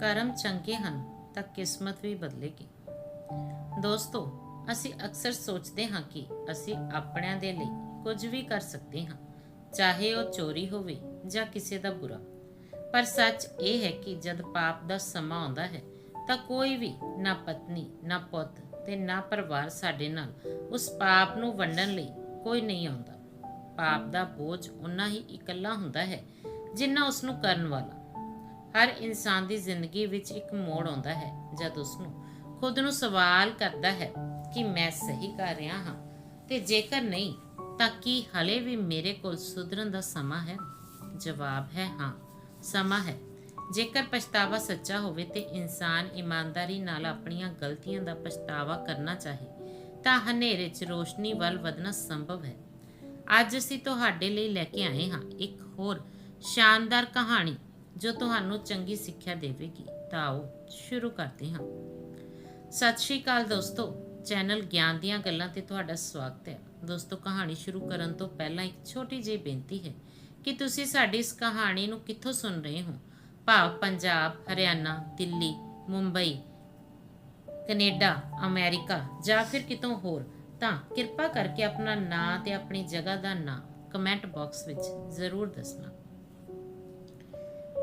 ਕਰਮ ਚੰਗੇ ਹਨ, ਤਾਂ ਕਿਸਮਤ ਵੀ ਬਦਲੇਗੀ। ਦੋਸਤੋ, ਅਸੀਂ ਅਕਸਰ ਸੋਚਦੇ ਹਾਂ ਕਿ ਅਸੀਂ ਆਪਣਿਆਂ ਦੇ ਲਈ ਕੁਝ ਵੀ ਕਰ ਸਕਦੇ ਹਾਂ, ਚਾਹੇ ਉਹ ਚੋਰੀ ਹੋਵੇ ਜਾਂ ਕਿਸੇ ਦਾ ਬੁਰਾ। ਪਰ ਸੱਚ ਇਹ ਹੈ ਕਿ ਜਦ ਪਾਪ ਦਾ ਸਮਾਂ ਆਉਂਦਾ ਹੈ, ਤਾਂ ਕੋਈ ਵੀ ਨਾ ਪਤਨੀ, ਨਾ ਪੁੱਤ ਤੇ ਨਾ ਪਰਿਵਾਰ ਸਾਡੇ ਨਾਲ ਉਸ ਪਾਪ ਨੂੰ ਵੰਡਣ ਲਈ ਕੋਈ ਨਹੀਂ ਆਉਂਦਾ। ਪਾਪ ਦਾ ਬੋਝ ਉਨਾ ਹੀ ਇਕੱਲਾ ਹੁੰਦਾ ਹੈ ਜਿੰਨਾ ਉਸ ਨੂੰ ਕਰਨ ਵਾਲਾ ਹਰ ਇਨਸਾਨ ਦੀ ਜ਼ਿੰਦਗੀ ਵਿੱਚ ਇੱਕ ਮੋੜ ਆਉਂਦਾ ਹੈ ਜਦ ਉਸ ਨੂੰ ਖੁਦ ਨੂੰ ਸਵਾਲ ਕਰਦਾ ਹੈ ਕਿ ਮੈਂ ਸਹੀ ਕਰ ਰਿਹਾ ਹਾਂ ਤੇ ਜੇਕਰ ਨਹੀਂ, ਤਾਂ ਕੀ ਹਲੇ ਵੀ ਮੇਰੇ ਕੋਲ ਸੁਧਰਨ ਦਾ ਸਮਾਂ ਹੈ? ਜਵਾਬ ਹੈ, ਹਾਂ, ਸਮਾਂ ਹੈ। ਜੇਕਰ ਪਛਤਾਵਾ ਸੱਚਾ ਹੋਵੇ ਤੇ ਇਨਸਾਨ ਇਮਾਨਦਾਰੀ ਨਾਲ ਆਪਣੀਆਂ ਗਲਤੀਆਂ ਦਾ ਪਛਤਾਵਾ ਕਰਨਾ ਚਾਹੇ, ਤਾਂ ਹਨੇਰੇ 'ਚ ਰੋਸ਼ਨੀ ਵੱਲ ਵਧਣਾ ਸੰਭਵ ਹੈ। ਅੱਜ ਅਸੀਂ ਤੁਹਾਡੇ ਲਈ ਲੈ ਕੇ ਆਏ ਹਾਂ ਇੱਕ ਹੋਰ ਸ਼ਾਨਦਾਰ ਕਹਾਣੀ ਜੋ ਤੁਹਾਨੂੰ ਚੰਗੀ ਸਿੱਖਿਆ ਦੇਵੇਗੀ, ਤਾਂ ਆਓ ਸ਼ੁਰੂ ਕਰਦੇ ਹਾਂ। ਸਤਿ ਸ਼੍ਰੀ ਅਕਾਲ ਦੋਸਤੋ, ਚੈਨਲ ਗਿਆਨ ਦੀਆਂ ਗੱਲਾਂ ਤੇ ਤੁਹਾਡਾ ਸਵਾਗਤ ਹੈ। ਦੋਸਤੋ, ਕਹਾਣੀ ਸ਼ੁਰੂ ਕਰਨ ਤੋਂ ਪਹਿਲਾਂ ਇੱਕ ਛੋਟੀ ਜਿਹੀ ਬੇਨਤੀ ਹੈ ਕਿ ਤੁਸੀਂ ਸਾਡੀ ਇਸ ਕਹਾਣੀ ਨੂੰ ਕਿੱਥੋਂ ਸੁਣ ਰਹੇ ਹੋ? ਭਾਵ ਪੰਜਾਬ, ਹਰਿਆਣਾ, ਦਿੱਲੀ, ਮੁੰਬਈ, ਕੈਨੇਡਾ, ਅਮਰੀਕਾ ਜਾਂ ਫਿਰ ਕਿਤੋਂ ਹੋਰ। ਤਾਂ ਕਿਰਪਾ ਕਰਕੇ ਆਪਣਾ ਨਾਂ ਤੇ ਆਪਣੀ ਜਗ੍ਹਾ ਦਾ ਨਾਂ ਕਮੈਂਟ ਬਾਕਸ ਵਿੱਚ ਜ਼ਰੂਰ ਦੱਸਣਾ।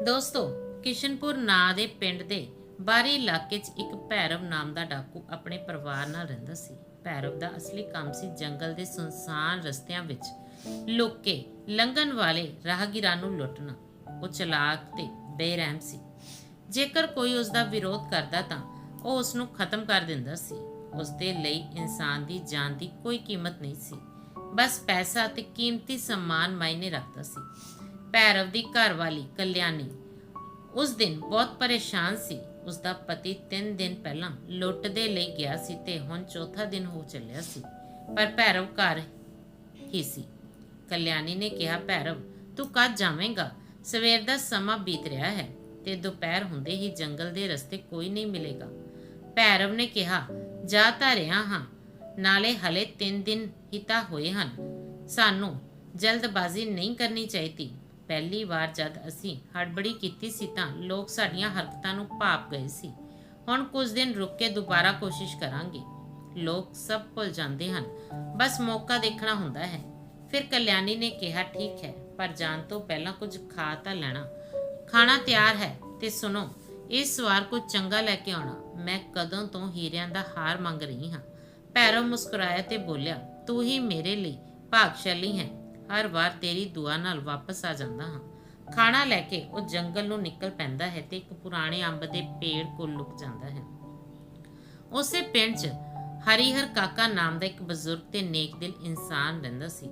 ਦੋਸਤੋ, ਕਿਸ਼ਨਪੁਰ ਨਾਂ ਦੇ ਪਿੰਡ ਦੇ ਬਾਹਰੀ ਇਲਾਕੇ 'ਚ ਇੱਕ ਭੈਰਵ ਨਾਮ ਦਾ ਡਾਕੂ ਆਪਣੇ ਪਰਿਵਾਰ ਨਾਲ ਰਹਿੰਦਾ ਸੀ। ਭੈਰਵ ਦਾ ਅਸਲੀ ਕੰਮ ਸੀ ਜੰਗਲ ਦੇ ਸੁਨਸਾਨ ਰਸਤਿਆਂ ਵਿੱਚ ਲੁੱਕ ਲੰਘਣ ਵਾਲੇ ਰਾਹਗੀਰਾਂ ਨੂੰ ਲੁੱਟਣਾ। ਉਹ ਚਲਾਕ ਤੇ ਬੇਰਹਿਮ ਸੀ। ਜੇਕਰ ਕੋਈ ਉਸ ਦਾ ਵਿਰੋਧ ਕਰਦਾ ਤਾਂ ਉਹ ਉਸ ਨੂੰ ਖਤਮ ਕਰ ਦਿੰਦਾ ਸੀ। ਉਸ ਦੇ ਲਈ ਇਨਸਾਨ ਦੀ ਜਾਨ ਦੀ ਕੋਈ ਕੀਮਤ ਨਹੀਂ ਸੀ। ਬਸ ਪੈਸਾ ਤੇ ਕੀਮਤੀ ਸਨਮਾਨ ਮਾਇਨੇ ਰੱਖਦਾ ਸੀ। ਭੈਰਵ ਦੀ ਘਰਵਾਲੀ ਕਲਿਆਣੀ। ਉਸ ਦਿਨ ਬਹੁਤ ਪਰੇਸ਼ਾਨ ਸੀ। ਉਸ ਦਾ ਪਤੀ 3 ਦਿਨ ਪਹਿਲਾਂ ਲੁੱਟ ਦੇ ਲਈ ਗਿਆ ਸੀ ਤੇ ਹੁਣ ਚੌਥਾ ਦਿਨ ਹੋ ਚੱਲਿਆ ਸੀ। ਪਰ ਭੈਰਵ ਘਰ ਹੀ ਸੀ। ਕਲਿਆਣੀ ਨੇ ਕਿਹਾ, ਭੈਰਵ, ਤੂੰ ਕਦ ਜਾਵੇਂਗਾ? ਸਵੇਰ ਦਾ ਸਮਾਂ ਬੀਤ ਰਿਹਾ ਹੈ ਤੇ ਦੁਪਹਿਰ ਹੁੰਦੇ ਹੀ ਜੰਗਲ ਦੇ ਰਸਤੇ ਕੋਈ ਨਹੀਂ ਮਿਲੇਗਾ। ਭੈਰਵ ਨੇ ਕਿਹਾ, ਜਾ ਤਾਂ ਰਿਹਾ ਹਾਂ। ਨਾਲੇ ਹਲੇ 3 ਦਿਨ ਹੀ ਤਾਂ ਹੋਏ ਹਨ। ਸਾਨੂੰ ਜਲਦਬਾਜ਼ੀ ਨਹੀਂ ਕਰਨੀ ਚਾਹੀਦੀ। ਪਹਿਲੀ ਵਾਰ ਜਦ ਅਸੀਂ ਹੜਬੜੀ ਕੀਤੀ ਸੀ ਤਾਂ ਲੋਕ ਸਾਡੀਆਂ ਹਰਕਤਾਂ ਨੂੰ ਭਾਪ ਗਏ ਸੀ। ਹੁਣ ਕੁਝ ਦਿਨ ਰੁਕ ਕੇ ਦੁਬਾਰਾ ਕੋਸ਼ਿਸ਼ ਕਰਾਂਗੇ। ਲੋਕ ਸਭ ਭੁੱਲ ਜਾਂਦੇ ਹਨ। ਬਸ ਮੌਕਾ ਦੇਖਣਾ ਹੁੰਦਾ ਹੈ। ਫਿਰ ਕਲਿਆਣੀ ਨੇ ਕਿਹਾ, ਠੀਕ ਹੈ, ਪਰ ਜਾਣ ਤੋਂ ਪਹਿਲਾਂ ਕੁਝ ਖਾ ਤਾਂ ਲੈਣਾ। ਖਾਣਾ ਤਿਆਰ ਹੈ ਤੇ ਸੁਣੋ, ਇਸ ਵਾਰ ਕੁਝ ਚੰਗਾ ਲੈ ਕੇ ਆਉਣਾ। ਮੈਂ ਕਦੋਂ ਤੋਂ ਹੀਰਿਆਂ ਦਾ ਹਾਰ ਮੰਗ ਰਹੀ ਹਾਂ। ਭੈਰਵ ਮੁਸਕਰਾਇਆ ਤੇ ਬੋਲਿਆ, ਤੂੰ ਹੀ ਮੇਰੇ ਲਈ ਭਾਗਸ਼ਾਲੀ ਹੈ। ਹਰ ਵਾਰ ਤੇਰੀ ਦੁਆ ਨਾਲ ਵਾਪਸ ਆ ਜਾਂਦਾ ਹਾਂ। ਖਾਣਾ ਲੈ ਕੇ ਉਹ ਜੰਗਲ ਨੂੰ ਨਿਕਲ ਪੈਂਦਾ ਹੈ ਤੇ ਇੱਕ ਪੁਰਾਣੇ ਅੰਬ ਦੇ ਪੇੜ ਕੋਲ ਲੁਕ ਜਾਂਦਾ ਹੈ। ਉਸੇ ਪਿੰਡ 'ਚ ਹਰੀਹਰ ਕਾਕਾ ਨਾਮ ਦਾ ਇੱਕ ਬਜ਼ੁਰਗ ਤੇ ਨੇਕ ਦਿਲ ਇਨਸਾਨ ਰਹਿੰਦਾ ਸੀ।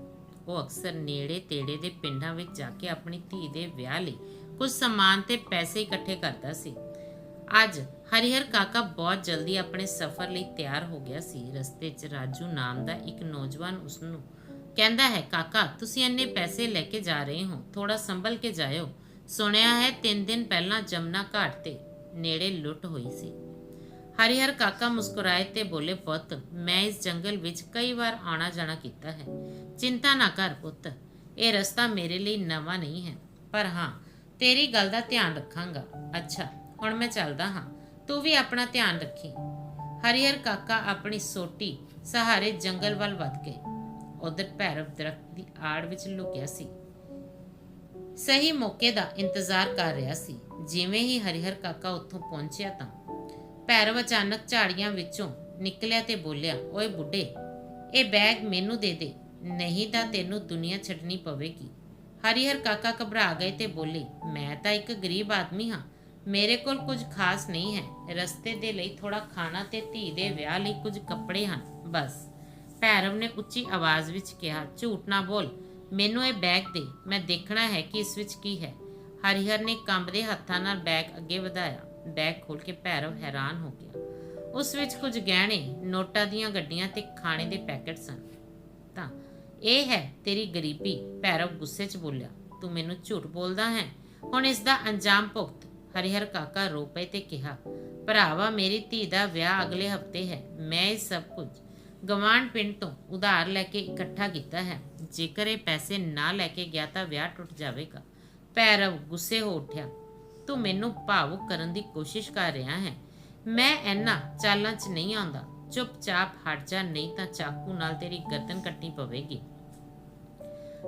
ਉਹ ਅਕਸਰ ਨੇੜੇ ਤੇੜੇ ਦੇ ਪਿੰਡਾਂ ਵਿੱਚ ਜਾ ਕੇ ਆਪਣੀ ਧੀ ਦੇ ਵਿਆਹ ਲਈ ਕੁਝ ਸਮਾਨ ਤੇ ਪੈਸੇ ਇਕੱਠੇ ਕਰਦਾ ਸੀ। ਅੱਜ ਹਰੀਹਰ ਕਾਕਾ ਬਹੁਤ ਜਲਦੀ ਆਪਣੇ ਸਫ਼ਰ ਲਈ ਤਿਆਰ ਹੋ ਗਿਆ ਸੀ। ਰਸਤੇ 'ਚ ਰਾਜੂ ਨਾਮ ਦਾ ਇੱਕ ਨੌਜਵਾਨ ਉਸ ਨੂੰ ਕਹਿੰਦਾ ਹੈ, ਕਾਕਾ, ਤੁਸੀਂ ਇੰਨੇ ਪੈਸੇ ਲੈ ਕੇ ਜਾ ਰਹੇ ਹੋ ਥੋੜਾ ਸੰਭਲ ਕੇ ਜਾਇਓ। ਸੁਣਿਆ ਹੈ 3 ਦਿਨ ਪਹਿਲਾਂ ਜਮਨਾ ਘਾਟ ਤੇ ਨੇੜੇ ਲੁੱਟ ਹੋਈ ਸੀ। ਹਰੀਹਰ ਕਾਕਾ ਮੁਸਕਰਾਏ ਤੇ ਬੋਲੇ, ਪੁੱਤ, ਮੈਂ ਇਸ ਜੰਗਲ ਵਿੱਚ ਕਈ ਵਾਰ ਆਣਾ ਜਾਣਾ ਕੀਤਾ ਹੈ। ਚਿੰਤਾ ਨਾ ਕਰ, ਪੁੱਤ, ਇਹ ਰਸਤਾ ਮੇਰੇ ਲਈ ਨਵਾਂ ਨਹੀਂ ਹੈ। ਪਰ ਹਾਂ, ਤੇਰੀ ਗੱਲ ਦਾ ਧਿਆਨ ਰੱਖਾਂਗਾ। ਅੱਛਾ, ਹੁਣ ਮੈਂ ਚੱਲਦਾ ਹਾਂ। ਤੂੰ ਵੀ ਆਪਣਾ ਧਿਆਨ ਰੱਖੀ। ਹਰੀਹਰ ਕਾਕਾ ਆਪਣੀ ਸੋਟੀ ਸਹਾਰੇ ਜੰਗਲ ਵੱਲ ਵੱਧ ਗਏ। ਉਧਰ ਭੈਰਵ ਦਰਖਤ ਦੀ ਆੜ ਵਿੱਚ ਲੁਕਿਆ ਸੀ। ਸਹੀ ਮੌਕੇ ਦਾ ਇੰਤਜ਼ਾਰ ਕਰ ਰਿਹਾ ਸੀ। ਜਿਵੇਂ ਹੀ ਹਰੀਹਰ ਕਾਕਾ ਉੱਥੋਂ ਪਹੁੰਚਿਆ ਤਾਂ ਭੈਰਵ ਅਚਾਨਕ ਝਾੜੀਆਂ ਵਿੱਚੋਂ ਨਿਕਲਿਆ ਤੇ ਬੋਲਿਆ, ਓਏ ਬੁੱਢੇ, ਇਹ ਬੈਗ ਮੈਨੂੰ ਦੇ ਦੇ, ਨਹੀਂ ਤਾਂ ਤੈਨੂੰ ਦੁਨੀਆ ਛੱਡਣੀ ਪਵੇਗੀ। ਹਰੀਹਰ ਕਾਕਾ ਘਬਰਾ ਗਏ ਤੇ ਬੋਲੇ, ਮੈਂ ਤਾਂ ਇੱਕ ਗਰੀਬ ਆਦਮੀ ਹਾਂ। ਮੇਰੇ ਕੋਲ ਕੁਝ ਖਾਸ ਨਹੀਂ ਹੈ। ਰਸਤੇ ਦੇ ਲਈ ਥੋੜਾ ਖਾਣਾ ਤੇ ਧੀ ਦੇ ਵਿਆਹ ਲਈ ਕੁਝ ਕੱਪੜੇ ਹਨ। ਬਸ। ਭੈਰਵ ਨੇ ਉੱਚੀ ਆਵਾਜ਼ ਵਿੱਚ ਕਿਹਾ, ਝੂਠ ਨਾ ਬੋਲ। ਮੈਨੂੰ ਇਹ ਬੈਗ ਦੇ। ਮੈਂ ਦੇਖਣਾ ਹੈ ਕਿ ਇਸ ਵਿੱਚ ਕੀ ਹੈ। ਹਰੀਹਰ ਨੇ ਕੰਬਦੇ ਹੱਥਾਂ ਨਾਲ ਬੈਗ ਅੱਗੇ ਵਧਾਇਆ। ਬੈਗ ਖੋਲ ਕੇ ਭੈਰਵ ਹੈਰਾਨ ਹੋ ਗਿਆ। ਉਸ ਵਿੱਚ ਕੁਝ ਗਹਿਣੇ, ਨੋਟਾਂ ਦੀਆਂ ਗੱਡੀਆਂ ਤੇ ਖਾਣੇ ਦੇ ਪੈਕੇਟ ਸਨ। ਤਾਂ, ਇਹ ਹੈ ਤੇਰੀ ਗਰੀਬੀ? ਭੈਰਵ ਗੁੱਸੇ 'ਚ ਬੋਲਿਆ। ਤੂੰ ਮੈਨੂੰ ਝੂਠ ਬੋਲਦਾ ਹੈ? ਹੁਣ ਇਸ ਦਾ ਅੰਜਾਮ ਭੁਗਤ। ਹਰੀਹਰ ਕਾਕਾ ਰੋ ਪਏ ਤੇ ਕਿਹਾ, ਭਰਾਵਾ, ਮੇਰੀ ਧੀ ਦਾ ਵਿਆਹ ਅਗਲੇ ਹਫ਼ਤੇ ਹੈ। ਮੈਂ ਇਹ ਸਭ ਕੁਝ ਗਵਾਂਡ ਪਿੰਡ ਤੋਂ ਉਧਾਰ ਲੈ ਕੇ ਇਕੱਠਾ ਕੀਤਾ ਹੈ। ਜੇਕਰ ਇਹ ਪੈਸੇ ਨਾ ਲੈ ਕੇ ਗਿਆ ਤਾਂ ਵਿਆਹ ਟੁੱਟ ਜਾਵੇਗਾ। ਭੈਰਵ ਗੁੱਸੇ ਹੋ ਉੱਠਿਆ। ਤੂੰ ਮੈਨੂੰ ਭਾਵੁਕ ਕਰਨ ਦੀ ਕੋਸ਼ਿਸ਼ ਕਰ ਰਿਹਾ ਹੈ। ਮੈਂ ਇੰਨਾ ਚਾਲਾਂ 'ਚ ਨਹੀਂ ਆਉਂਦਾ। ਚੁੱਪਚਾਪ ਹਟ ਜਾ, ਨਹੀਂ ਤਾਂ ਚਾਕੂ ਨਾਲ ਤੇਰੀ ਗਰਦਨ ਕੱਟਣੀ ਪਵੇਗੀ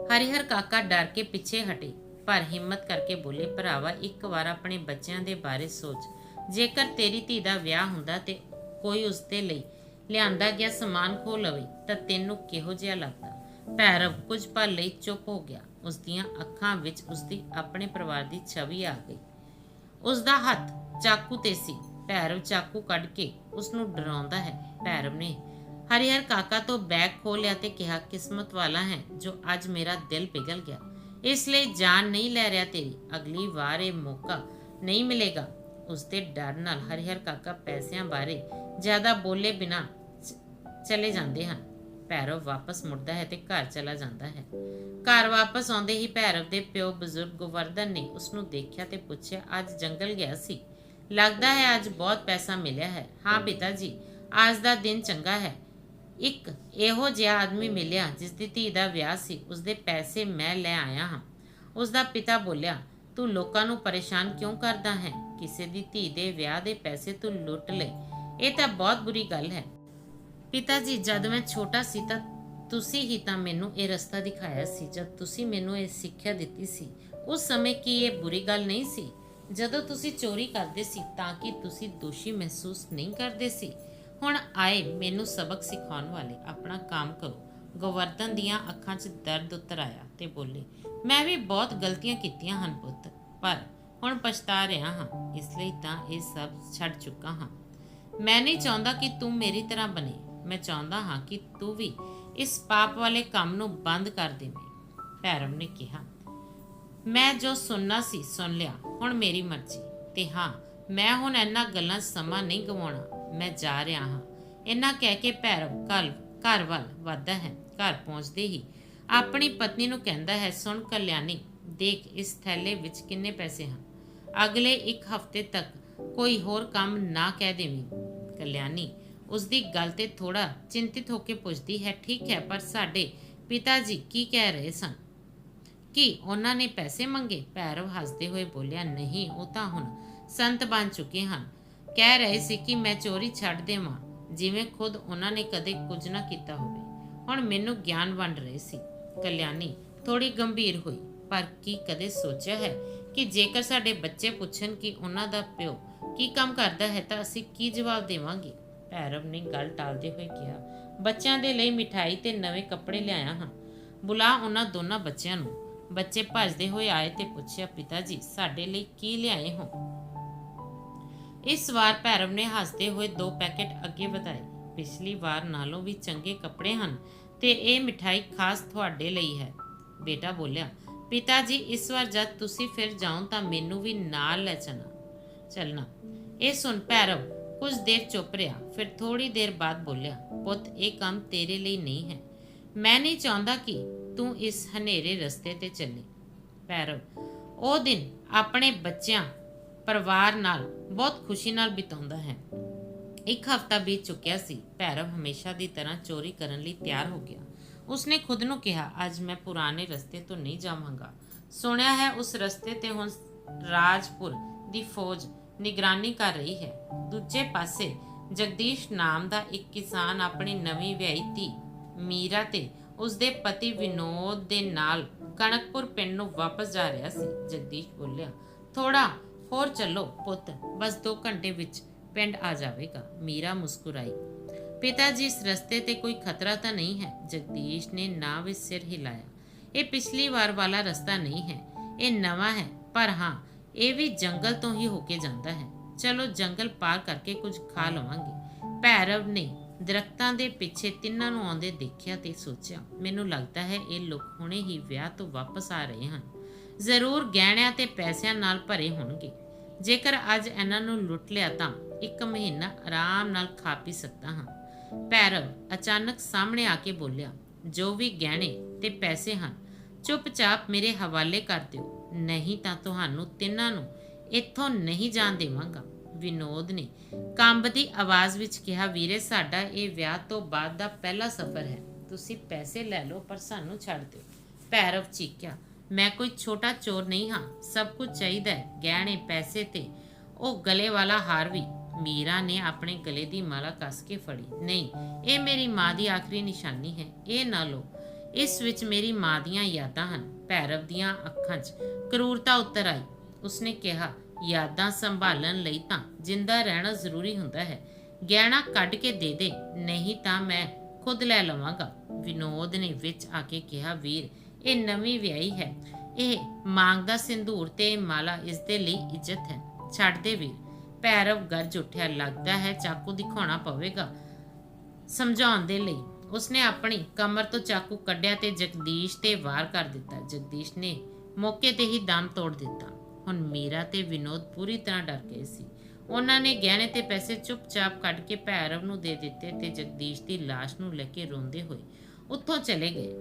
ਹਰੀਹਰ ਕਾਕਾ ਡਰ ਕੇ ਪਿੱਛੇ ਹਟੇ। ਪਰ ਹਿੰਮਤ ਕਰਕੇ ਬੋਲੇ, ਭਰਾਵਾ, ਇੱਕ ਵਾਰ ਆਪਣੇ ਬੱਚਿਆਂ ਦੇ ਬਾਰੇ ਸੋਚ। ਜੇਕਰ ਤੇਰੀ ਧੀ ਦਾ ਵਿਆਹ ਹੁੰਦਾ ਤੇ ਕੋਈ ਉਸ ਦੇ ਲਈ ਲਿਆਂਦਾ ਗਿਆ ਸਮਾਨ ਖੋ ਲਵੇ ਤਾਂ ਤੈਨੂੰ ਕਿਹੋ ਜਿਹਾ ਲੱਗਦਾ? ਭੈਰਵ ਕੁਝ ਪਲ ਲਈ ਚੁੱਪ ਹੋ ਗਿਆ। ਉਸ ਦੀਆਂ ਅੱਖਾਂ ਵਿੱਚ ਉਸ ਦੀ ਆਪਣੇ ਪਰਿਵਾਰ ਦੀ ਛਵੀ ਆ ਗਈ। ਉਸ ਦਾ ਹੱਥ ਚਾਕੂ ਤੇ ਸੀ। ਭੈਰਵ ਚਾਕੂ ਕੱਢ ਕੇ ਉਸ ਨੂੰ ਡਰਾਉਂਦਾ ਹੈ। ਭੈਰਵ ਨੇ ਹਰੀਹਰ ਕਾਕਾ ਤੋਂ ਬੈਗ ਖੋਲਿਆ ਤੇ ਕਿਹਾ, ਕਿਸਮਤ ਵਾਲਾ ਹੈ ਜੋ ਅੱਜ ਮੇਰਾ ਦਿਲ ਪਿਘਲ ਗਿਆ। ਇਸ ਲਈ ਜਾਨ ਨਹੀਂ ਲੈ ਰਿਹਾ ਤੇਰੀ। ਅਗਲੀ ਵਾਰ ਇਹ ਮੌਕਾ ਨਹੀਂ ਮਿਲੇਗਾ। ਉਸਦੇ ਡਰ ਨਾਲ ਹਰੀਹਰ ਕਾਕਾ ਪੈਸਿਆਂ ਬਾਰੇ ਜ਼ਿਆਦਾ ਬੋਲੇ ਬਿਨਾ ਚਲੇ ਜਾਂਦੇ ਹਨ। ਭੈਰਵ ਵਾਪਸ ਮੁੜਦਾ ਹੈ ਤੇ ਘਰ ਚਲਾ ਜਾਂਦਾ ਹੈ। ਘਰ ਵਾਪਸ ਆਉਂਦੇ ਹੀ ਭੈਰਵ ਦੇ ਪਿਓ ਬਜ਼ੁਰਗ ਗੋਵਰਧਨ ਨੇ ਉਸ ਨੂੰ ਦੇਖਿਆ ਤੇ ਪੁੱਛਿਆ, ਅੱਜ ਜੰਗਲ ਗਿਆ ਸੀ? ਲੱਗਦਾ ਹੈ ਅੱਜ ਬਹੁਤ ਪੈਸਾ ਮਿਲਿਆ ਹੈ। ਹਾਂ ਪਿਤਾ ਜੀ, ਅੱਜ ਦਾ ਦਿਨ ਚੰਗਾ ਹੈ। ਇੱਕ ਇਹੋ ਜਿਹਾ ਆਦਮੀ ਮਿਲਿਆ ਜਿਸ ਦੀ ਧੀ ਦਾ ਵਿਆਹ ਸੀ। ਉਸ ਦੇ ਪੈਸੇ ਮੈਂ ਲੈ ਆਇਆ ਹਾਂ। ਉਸ ਦਾ ਪਿਤਾ ਬੋਲਿਆ, ਤੂੰ ਲੋਕਾਂ ਨੂੰ ਪਰੇਸ਼ਾਨ ਕਿਉਂ ਕਰਦਾ ਹੈ? ਕਿਸੇ ਦੀ ਧੀ ਦੇ ਵਿਆਹ ਦੇ ਪੈਸੇ ਤੂੰ ਲੁੱਟ ਲਏ। ਇਹ ਤਾਂ ਬਹੁਤ ਬੁਰੀ ਗੱਲ ਹੈ। ਪਿਤਾ ਜੀ ਜਦ ਮੈਂ ਛੋਟਾ ਸੀ ਤਾਂ ਤੁਸੀਂ ਹੀ ਤਾਂ ਮੈਨੂੰ ਇਹ ਰਸਤਾ ਦਿਖਾਇਆ ਸੀ, ਜਦ ਤੁਸੀਂ ਮੈਨੂੰ ਇਹ ਸਿੱਖਿਆ ਦਿੱਤੀ ਸੀ। ਉਸ ਸਮੇਂ ਕੀ ਇਹ ਬੁਰੀ ਗੱਲ ਨਹੀਂ ਸੀ? ਜਦੋਂ ਤੁਸੀਂ ਚੋਰੀ ਕਰਦੇ ਸੀ ਤਾਂ ਕਿ ਤੁਸੀਂ ਦੋਸ਼ੀ ਮਹਿਸੂਸ ਨਹੀਂ ਕਰਦੇ ਸੀ? ਹੁਣ ਆਏ ਮੈਨੂੰ ਸਬਕ ਸਿਖਾਉਣ ਵਾਲੇ, ਆਪਣਾ ਕੰਮ ਕਰੋ। ਗੋਵਰਧਨ ਦੀਆਂ ਅੱਖਾਂ 'ਚ ਦਰਦ ਉਤਰ ਆਇਆ ਤੇ ਬੋਲੇ, ਮੈਂ ਵੀ ਬਹੁਤ ਗਲਤੀਆਂ ਕੀਤੀਆਂ ਹਨ ਪੁੱਤ, ਪਰ ਹੁਣ ਪਛਤਾ ਰਿਹਾ ਹਾਂ, ਇਸ ਲਈ ਤਾਂ ਇਹ ਸਭ ਛੱਡ ਚੁੱਕਾ ਹਾਂ। ਮੈਂ ਨਹੀਂ ਚਾਹੁੰਦਾ ਕਿ ਤੂੰ ਮੇਰੀ ਤਰ੍ਹਾਂ ਬਣੇ। ਮੈਂ ਚਾਹੁੰਦਾ ਹਾਂ ਕਿ ਤੂੰ ਵੀ ਇਸ ਪਾਪ ਵਾਲੇ ਕੰਮ ਨੂੰ ਬੰਦ ਕਰ ਦੇਵੇਂ, ਭੈਰਵ ਨੇ ਕਿਹਾ। ਮੈਂ ਜੋ ਸੁਣਨਾ ਸੀ, ਸੁਣ ਲਿਆ। ਹੁਣ ਮੇਰੀ ਮਰਜ਼ੀ। ਤੇ ਹਾਂ, ਮੈਂ ਹੁਣ ਇਹਨਾਂ ਗੱਲਾਂ ਸਮਾਂ ਨਹੀਂ ਗਵਾਉਣਾ। ਮੈਂ ਜਾ ਰਿਹਾ ਹਾਂ। ਇਹਨਾਂ ਕਹਿ ਕੇ ਭੈਰਵ ਕੱਲ ਘਰ ਵੱਲ ਵੱਧਦਾ ਹੈ। ਘਰ ਪਹੁੰਚਦੇ ਹੀ ਆਪਣੀ ਪਤਨੀ ਨੂੰ ਕਹਿੰਦਾ ਹੈ, ਸੁਣ ਕਲਿਆਣੀ, ਦੇਖ ਇਸ ਥੈਲੇ ਵਿੱਚ ਕਿੰਨੇ ਪੈਸੇ ਹਨ। ਅਗਲੇ ਇੱਕ ਹਫ਼ਤੇ ਤੱਕ ਕੋਈ ਹੋਰ ਕੰਮ ਨਾ ਕਹਿ ਦੇਵੀਂ। ਕਲਿਆਣੀ ਉਸ ਦੀ ਗੱਲ ਤੇ ਥੋੜਾ ਚਿੰਤਿਤ ਹੋ ਕੇ ਪੁੱਛਦੀ ਹੈ, ਠੀਕ ਹੈ, ਪਰ ਸਾਡੇ ਪਿਤਾ ਜੀ ਕੀ ਕਹਿ ਰਹੇ ਸਨ? ਕੀ ਉਹਨਾਂ ਨੇ ਪੈਸੇ ਮੰਗੇ? ਭੈਰਵ ਹੱਸਦੇ ਹੋਏ ਬੋਲਿਆ, ਨਹੀਂ, ਉਹ ਤਾਂ ਹੁਣ ਸੰਤ ਬਣ ਚੁੱਕੇ ਹਨ। ਕਹਿ ਰਹੇ ਸੀ ਕਿ ਮੈਂ ਚੋਰੀ ਛੱਡ ਦੇਵਾਂ, ਜਿਵੇਂ ਖੁਦ ਉਹਨਾਂ ਨੇ ਕਦੇ ਕੁਝ ਨਾ ਕੀਤਾ ਹੋਵੇ। ਹੁਣ ਮੈਨੂੰ ਗਿਆਨ ਵੰਡ ਰਹੇ ਸੀ। ਕਲਿਆਣੀ ਥੋੜੀ ਗੰਭੀਰ ਹੋਈ, ਪਰ ਕੀ ਕਦੇ ਸੋਚਿਆ ਹੈ ਕਿ ਜੇਕਰ ਸਾਡੇ ਬੱਚੇ ਪੁੱਛਣ ਕਿ ਉਹਨਾਂ ਦਾ ਪਿਓ ਕੀ ਕੰਮ ਕਰਦਾ ਹੈ ਤਾਂ ਅਸੀਂ ਕੀ ਜਵਾਬ ਦੇਵਾਂਗੇ? ਭੈਰਵ ਨੇ ਗੱਲ ਟਾਲਦੇ ਹੋਏ ਕਿਹਾ, ਬੱਚਿਆਂ ਦੇ ਲਈ ਮਿਠਾਈ ਤੇ ਨਵੇਂ ਕੱਪੜੇ ਲਿਆਇਆ ਹਾਂ। ਬੁਲਾ ਉਹਨਾਂ ਦੋਨਾਂ ਬੱਚਿਆਂ ਨੂੰ। ਬੱਚੇ ਭੱਜਦੇ ਹੋਏ ਆਏ ਤੇ ਪੁੱਛਿਆ ਪਿਤਾ ਜੀ ਸਾਡੇ ਲਈ ਕੀ ਲਿਆਏ ਹੋ? ਇਸ ਵਾਰ ਭੈਰਵ ਨੇ ਹੱਸਦੇ ਹੋਏ ਦੋ ਪੈਕੇਟ ਅੱਗੇ ਵਧਾਏ। ਪਿਛਲੀ ਵਾਰ ਨਾਲੋਂ ਵੀ ਚੰਗੇ ਕੱਪੜੇ ਹਨ ਤੇ ਇਹ ਮਿਠਾਈ ਖਾਸ ਤੁਹਾਡੇ ਲਈ ਹੈ। ਬੇਟਾ ਬੋਲਿਆ ਪਿਤਾ ਜੀ, ਇਸ ਵਾਰ ਜਦ ਤੁਸੀਂ ਫਿਰ ਜਾਓ ਤਾਂ ਮੈਨੂੰ ਵੀ ਨਾਲ ਲੈ ਚਲਣਾ। ਚੱਲਣਾ। ਇਹ ਸੁਣ ਭੈਰਵ, ਕੁਝ ਦੇਰ ਚੁੱਪ ਰਿਹਾ, ਫਿਰ ਥੋੜੀ ਦੇਰ ਬਾਅਦ ਬੋਲਿਆ, ਪੁੱਤ, ਇਹ ਕੰਮ ਤੇਰੇ ਲਈ ਨਹੀਂ ਹੈ। ਮੈਂ ਨਹੀਂ ਚਾਹੁੰਦਾ ਕਿ ਤੂੰ ਇਸ ਹਨੇਰੇ ਰਸਤੇ ਤੇ ਚੱਲੇ। ਭੈਰਵ, ਉਹ ਦਿਨ ਆਪਣੇ ਬੱਚਿਆਂ, ਪਰਿਵਾਰ ਨਾਲ ਬਹੁਤ ਖੁਸ਼ੀ ਨਾਲ ਬਿਤਾਉਂਦਾ ਹੈ। ਇੱਕ ਹਫ਼ਤਾ ਬੀਤ ਚੁੱਕਿਆ ਸੀ। ਭੈਰਵ ਹਮੇਸ਼ਾ ਦੀ ਤਰ੍ਹਾਂ ਚੋਰੀ ਕਰਨ ਲਈ ਤਿਆਰ ਹੋ ਗਿਆ। ਉਸਨੇ ਖੁਦ ਨੂੰ ਕਿਹਾ, ਅੱਜ ਮੈਂ ਪੁਰਾਣੇ ਰਸਤੇ ਤੋਂ ਨਹੀਂ ਜਾਵਾਂਗਾ। ਸੁਣਿਆ ਹੈ, ਉਸ ਰਸਤੇ ਤੇ ਹੁਣ ਰਾਜਪੁਰ ਦੀ ਫੌਜ ਨਿਗਰਾਨੀ ਕਰ ਰਹੀ ਹੈ। ਦੂਜੇ ਪਾਸੇ, ਜਗਦੀਸ਼ ਨਾਮ ਦਾ ਇੱਕ ਕਿਸਾਨ ਆਪਣੀ ਨਵੀਂ ਵਿਆਹੀ ਧੀ ਮੀਰਾ ਤੇ ਉਸਦੇ ਪਤੀ ਵਿਨੋਦ ਦੇ ਨਾਲ ਕਣਕਪੁਰ ਪਿੰਡ ਨੂੰ ਵਾਪਸ ਜਾ ਰਿਹਾ ਸੀ। ਜਗਦੀਸ਼ ਬੋਲਿਆ ਥੋੜਾ ਹੋਰ ਚੱਲੋ ਪੁੱਤ, ਬਸ 2 ਘੰਟੇ ਵਿੱਚ ਪਿੰਡ ਆ ਜਾਵੇਗਾ। ਮੀਰਾ ਮੁਸਕਰਾਈ ਪਿਤਾ ਜੀ ਇਸ ਰਸਤੇ ਤੇ ਕੋਈ ਖਤਰਾ ਤਾਂ ਨਹੀਂ ਹੈ ਜਗਦੀਸ਼ ਨੇ ਨਾ ਵੀ ਸਿਰ ਹਿਲਾਇਆ ਇਹ ਪਿਛਲੀ ਵਾਰ ਵਾਲਾ ਰਸਤਾ ਨਹੀਂ ਹੈ ਇਹ ਨਵਾਂ ਹੈ ਪਰ ਹਾਂ ਇਹ ਵੀ ਜੰਗਲ ਤੋਂ ਹੀ ਹੋ ਕੇ ਜਾਂਦਾ ਹੈ ਚਲੋ ਜੰਗਲ ਪਾਰ ਕਰਕੇ ਕੁਝ ਖਾ ਲਵਾਂਗੇ ਭੈਰਵ ਨੇ ਦਰਖਤਾਂ ਦੇ ਪਿੱਛੇ ਤਿੰਨਾਂ ਨੂੰ ਆਉਂਦੇ ਦੇਖਿਆ ਤੇ ਸੋਚਿਆ ਮੈਨੂੰ ਲੱਗਦਾ ਹੈ ਇਹ ਲੋਕ ਹੁਣੇ ਹੀ ਵਿਆਹ ਤੋਂ ਵਾਪਸ ਆ ਰਹੇ ਹਨ ਜ਼ਰੂਰ ਗਹਿਣਿਆਂ ਤੇ ਪੈਸਿਆਂ ਨਾਲ ਭਰੇ ਹੋਣਗੇ ਜੇਕਰ ਅੱਜ ਇਹਨਾਂ ਨੂੰ ਲੁੱਟ ਲਿਆ ਤਾਂ ਇੱਕ ਮਹੀਨਾ ਆਰਾਮ ਨਾਲ ਖਾ ਪੀ ਸਕਦਾ ਹਾਂ ਭੈਰਵ ਅਚਾਨਕ ਸਾਹਮਣੇ ਆ ਕੇ ਬੋਲਿਆ, ਜੋ ਵੀ ਗਹਿਣੇ ਤੇ ਪੈਸੇ ਹਨ, ਚੁੱਪਚਾਪ ਮੇਰੇ ਹਵਾਲੇ ਕਰ ਦਿਓ। ਨਹੀਂ ਤਾਂ ਤੁਹਾਨੂੰ ਤਿੰਨਾਂ ਨੂੰ ਇੱਥੋਂ ਨਹੀਂ ਜਾਣ ਦੇਵਾਂਗਾ। ਵਿਨੋਦ ਨੇ ਕੰਬਦੀ ਆਵਾਜ਼ ਵਿੱਚ ਕਿਹਾ, ਵੀਰੇ, ਸਾਡਾ ਇਹ ਵਿਆਹ ਤੋਂ ਬਾਅਦ ਦਾ ਪਹਿਲਾ ਸਫ਼ਰ ਹੈ। ਤੁਸੀਂ ਪੈਸੇ ਲੈ ਲਓ, ਪਰ ਸਾਨੂੰ ਛੱਡ ਦਿਓ। ਭੈਰਵ ਚੀਕਿਆ, ਮੈਂ ਕੋਈ ਛੋਟਾ ਚੋਰ ਨਹੀਂ ਹਾਂ। ਸਭ ਕੁਝ ਚਾਹੀਦਾ ਹੈ। ਗਹਿਣੇ, ਪੈਸੇ ਤੇ ਉਹ ਗਲੇ ਵਾਲਾ ਹਾਰ ਵੀ। ਮੀਰਾ ਨੇ ਆਪਣੇ ਗਲੇ ਦੀ ਮਾਲਾ ਕੱਸ ਕੇ ਫੜੀ। ਨਹੀਂ, ਇਹ ਮੇਰੀ ਮਾਂ ਦੀ ਆਖਰੀ ਨਿਸ਼ਾਨੀ ਹੈ। ਇਹ ਨਾ ਲਓ। ਇਸ ਵਿੱਚ ਮੇਰੀ ਮਾਂ ਦੀਆਂ ਯਾਦਾਂ ਹਨ। ਭੈਰਵ ਦੀਆਂ ਅੱਖਾਂ 'ਚ ਕਰੂਰਤਾ ਉਤਰ ਆਈ। ਉਸਨੇ ਕਿਹਾ, ਯਾਦਾਂ ਸੰਭਾਲਣ ਲਈ ਤਾਂ ਜਿੰਦਾ ਰਹਿਣਾ ਜ਼ਰੂਰੀ ਹੁੰਦਾ ਹੈ। ਗਹਿਣਾ ਕੱਢ ਕੇ ਦੇ ਦੇ, ਨਹੀਂ ਤਾਂ ਮੈਂ ਖੁਦ ਲੈ ਲਵਾਂਗਾ। ਵਿਨੋਦ ਨੇ ਵਿੱਚ ਆ ਕੇ ਕਿਹਾ, ਵੀਰ, ਇਹ ਨਵੀਂ ਵਿਆਹੀ ਹੈ। ਇਹ ਮੰਗਦਾ ਸਿੰਦੂਰ ਤੇ ਮਾਲਾ ਇਸ ਦੇ ਲਈ ਇੱਜ਼ਤ ਹੈ। ਛੱਡ ਦੇ ਵੀਰ। ਭੈਰਵ ਗਰਜ ਉੱਠਿਆ, ਲੱਗਦਾ ਹੈ ਚਾਕੂ ਦਿਖਾਉਣਾ ਪਵੇਗਾ। ਸਮਝਾਉਣ ਦੇ ਲਈ ਉਸਨੇ ਆਪਣੀ ਕਮਰ ਤੋਂ ਚਾਕੂ ਕੱਢਿਆ ਤੇ ਜਗਦੀਸ਼ ਤੇ ਵਾਰ ਕਰ ਦਿੱਤਾ। ਜਗਦੀਸ਼ ਨੇ ਮੌਕੇ ਤੇ ਹੀ ਦਮ ਤੋੜ ਦਿੱਤਾ। ਹੁਣ ਮੀਰਾ ਤੇ ਵਿਨੋਦ ਪੂਰੀ ਤਰ੍ਹਾਂ ਡਰ ਗਏ ਸੀ। ਉਹਨਾਂ ਨੇ ਗਹਿਣੇ ਤੇ ਪੈਸੇ ਚੁੱਪਚਾਪ ਕੱਢ ਕੇ ਭੈਰਵ ਨੂੰ ਦੇ ਦਿੱਤੇ ਤੇ ਜਗਦੀਸ਼ ਦੀ ਲਾਸ਼ ਨੂੰ ਲੈ ਕੇ ਰੋਂਦੇ ਹੋਏ ਉੱਥੋਂ ਚਲੇ ਗਏ।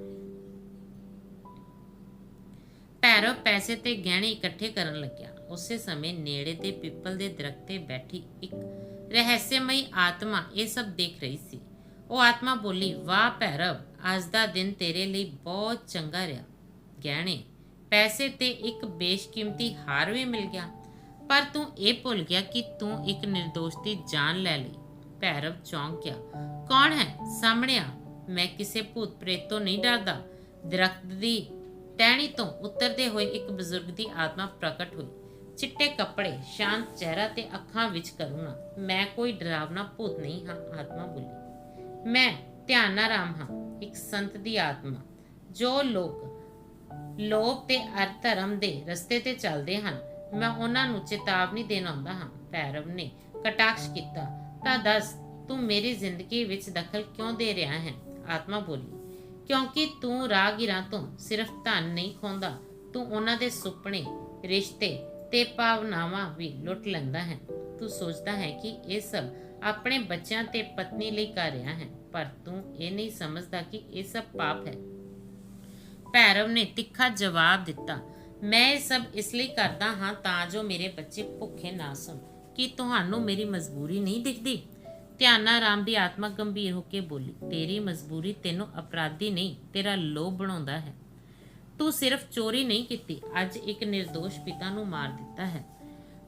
ਭੈਰਵ ਪੈਸੇ ਤੇ ਗਹਿਣੇ ਇਕੱਠੇ ਕਰਨ ਲੱਗਿਆ। ਉਸੇ ਸਮੇਂ ਨੇੜੇ ਦੇ ਪਿੱਪਲ ਦੇ ਦਰਖਤ ਤੇ ਬੈਠੀ ਇੱਕ ਰਹੱਸਮਈ ਆਤਮਾ ਇਹ ਸਭ ਦੇਖ ਰਹੀ ਸੀ। ਉਹ ਆਤਮਾ ਬੋਲੀ, ਵਾਹ ਭੈਰਵ, ਅੱਜ ਦਾ ਦਿਨ ਤੇਰੇ ਲਈ ਬਹੁਤ ਚੰਗਾ ਰਿਹਾ। ਗਹਿਣੇ, ਪੈਸੇ ਤੇ ਇੱਕ ਬੇਸ਼ਕੀਮਤੀ ਹਾਰ ਵੀ ਮਿਲ ਗਿਆ, ਪਰ ਤੂੰ ਇਹ ਭੁੱਲ ਗਿਆ ਕਿ ਤੂੰ ਇੱਕ ਨਿਰਦੋਸ਼ ਦੀ ਜਾਨ ਲੈ ਲਈ। ਭੈਰਵ ਚੌਂਕ ਗਿਆ, ਕੌਣ ਹੈ? ਸਾਹਮਣੇ ਆ। ਮੈਂ ਕਿਸੇ ਭੂਤ ਪ੍ਰੇਤ ਤੋਂ ਨਹੀਂ ਡਰਦਾ। ਦਰਖਤ ਦੀ ਟਹਿਣੀ ਤੋਂ ਉਤਰਦੇ ਹੋਏ ਇੱਕ ਬਜ਼ੁਰਗ ਦੀ ਆਤਮਾ ਪ੍ਰਗਟ ਹੋਈ। ਚਿੱਟੇ ਕੱਪੜੇ, ਸ਼ਾਂਤ ਚਿਹਰਾ ਤੇ ਅੱਖਾਂ ਵਿੱਚ ਕਰੁਣਾ। ਮੈਂ ਕੋਈ ਡਰਾਵਨਾ ਭੂਤ ਨਹੀਂ ਹਾਂ, ਆਤਮਾ ਬੋਲੀ। ਮੈਂ ਧਿਆਨਾਰਾਮ ਹਾਂ, ਇੱਕ ਸੰਤ ਦੀ ਆਤਮਾ। ਜੋ ਲੋਕ ਲੋਭ ਤੇ ਅਰ ਦੇ ਰਸਤੇ ਤੇ ਚੱਲਦੇ ਹਨ, ਮੈਂ ਉਹਨਾਂ ਨੂੰ ਚੇਤਾਵਨੀ ਦੇਣ ਆਉਂਦਾ ਹਾਂ। ਭੈਰਵ ਨੇ ਕਟਾਕਸ਼ ਕੀਤਾ, ਤਾਂ ਦੱਸ, ਤੂੰ ਮੇਰੀ ਜ਼ਿੰਦਗੀ ਵਿੱਚ ਦਖਲ ਕਿਉਂ ਦੇ ਰਿਹਾ ਹੈ? ਆਤਮਾ ਬੋਲੀ, ਕਿਉਂਕਿ ਤੂੰ ਰਾਗੀਰਾਂ ਤੋਂ ਸਿਰਫ ਧਨ ਨਹੀਂ ਖੋਂਦਾ, ਤੂੰ ਉਹਨਾਂ ਦੇ ਸੁਪਨੇ, ਰਿਸ਼ਤੇ ਤੇ ਭਾਵਨਾਵਾਂ ਵੀ ਲੁੱਟ ਲੈਂਦਾ ਹੈ। ਤੂੰ ਸੋਚਦਾ ਹੈ ਕਿ ਇਹ ਸਭ ਆਪਣੇ ਬੱਚਿਆਂ ਤੇ ਪਤਨੀ ਲਈ ਕਰ ਰਿਹਾ ਹੈ, ਪਰ ਤੂੰ ਇਹ ਨਹੀਂ ਸਮਝਦਾ ਕਿ ਇਹ ਸਭ ਪਾਪ ਹੈ। ਭੈਰਵ ਨੇ ਤਿੱਖਾ ਜਵਾਬ ਦਿੱਤਾ, ਮੈਂ ਇਹ ਸਭ ਇਸ ਲਈ ਕਰਦਾ ਹਾਂ ਤਾਂ ਜੋ ਮੇਰੇ ਬੱਚੇ ਭੁੱਖੇ ਨਾ ਸੌਣ। ਕੀ ਤੁਹਾਨੂੰ ਮੇਰੀ ਮਜਬੂਰੀ ਨਹੀਂ ਦਿਖਦੀ? ਧਿਆਨਾ ਰਾਮ ਦੀ ਆਤਮਾ ਗੰਭੀਰ ਹੋ ਕੇ ਬੋਲੀ, ਤੇਰੀ ਮਜਬੂਰੀ ਤੈਨੂੰ ਅਪਰਾਧੀ ਨਹੀਂ, ਤੇਰਾ ਲੋਭ ਬਣਾਉਂਦਾ ਹੈ। ਤੂੰ ਸਿਰਫ ਚੋਰੀ ਨਹੀਂ ਕੀਤੀ, ਅੱਜ ਇੱਕ નિર્ਦੋਸ਼ ਪਿਤਾ ਨੂੰ ਮਾਰ ਦਿੱਤਾ ਹੈ।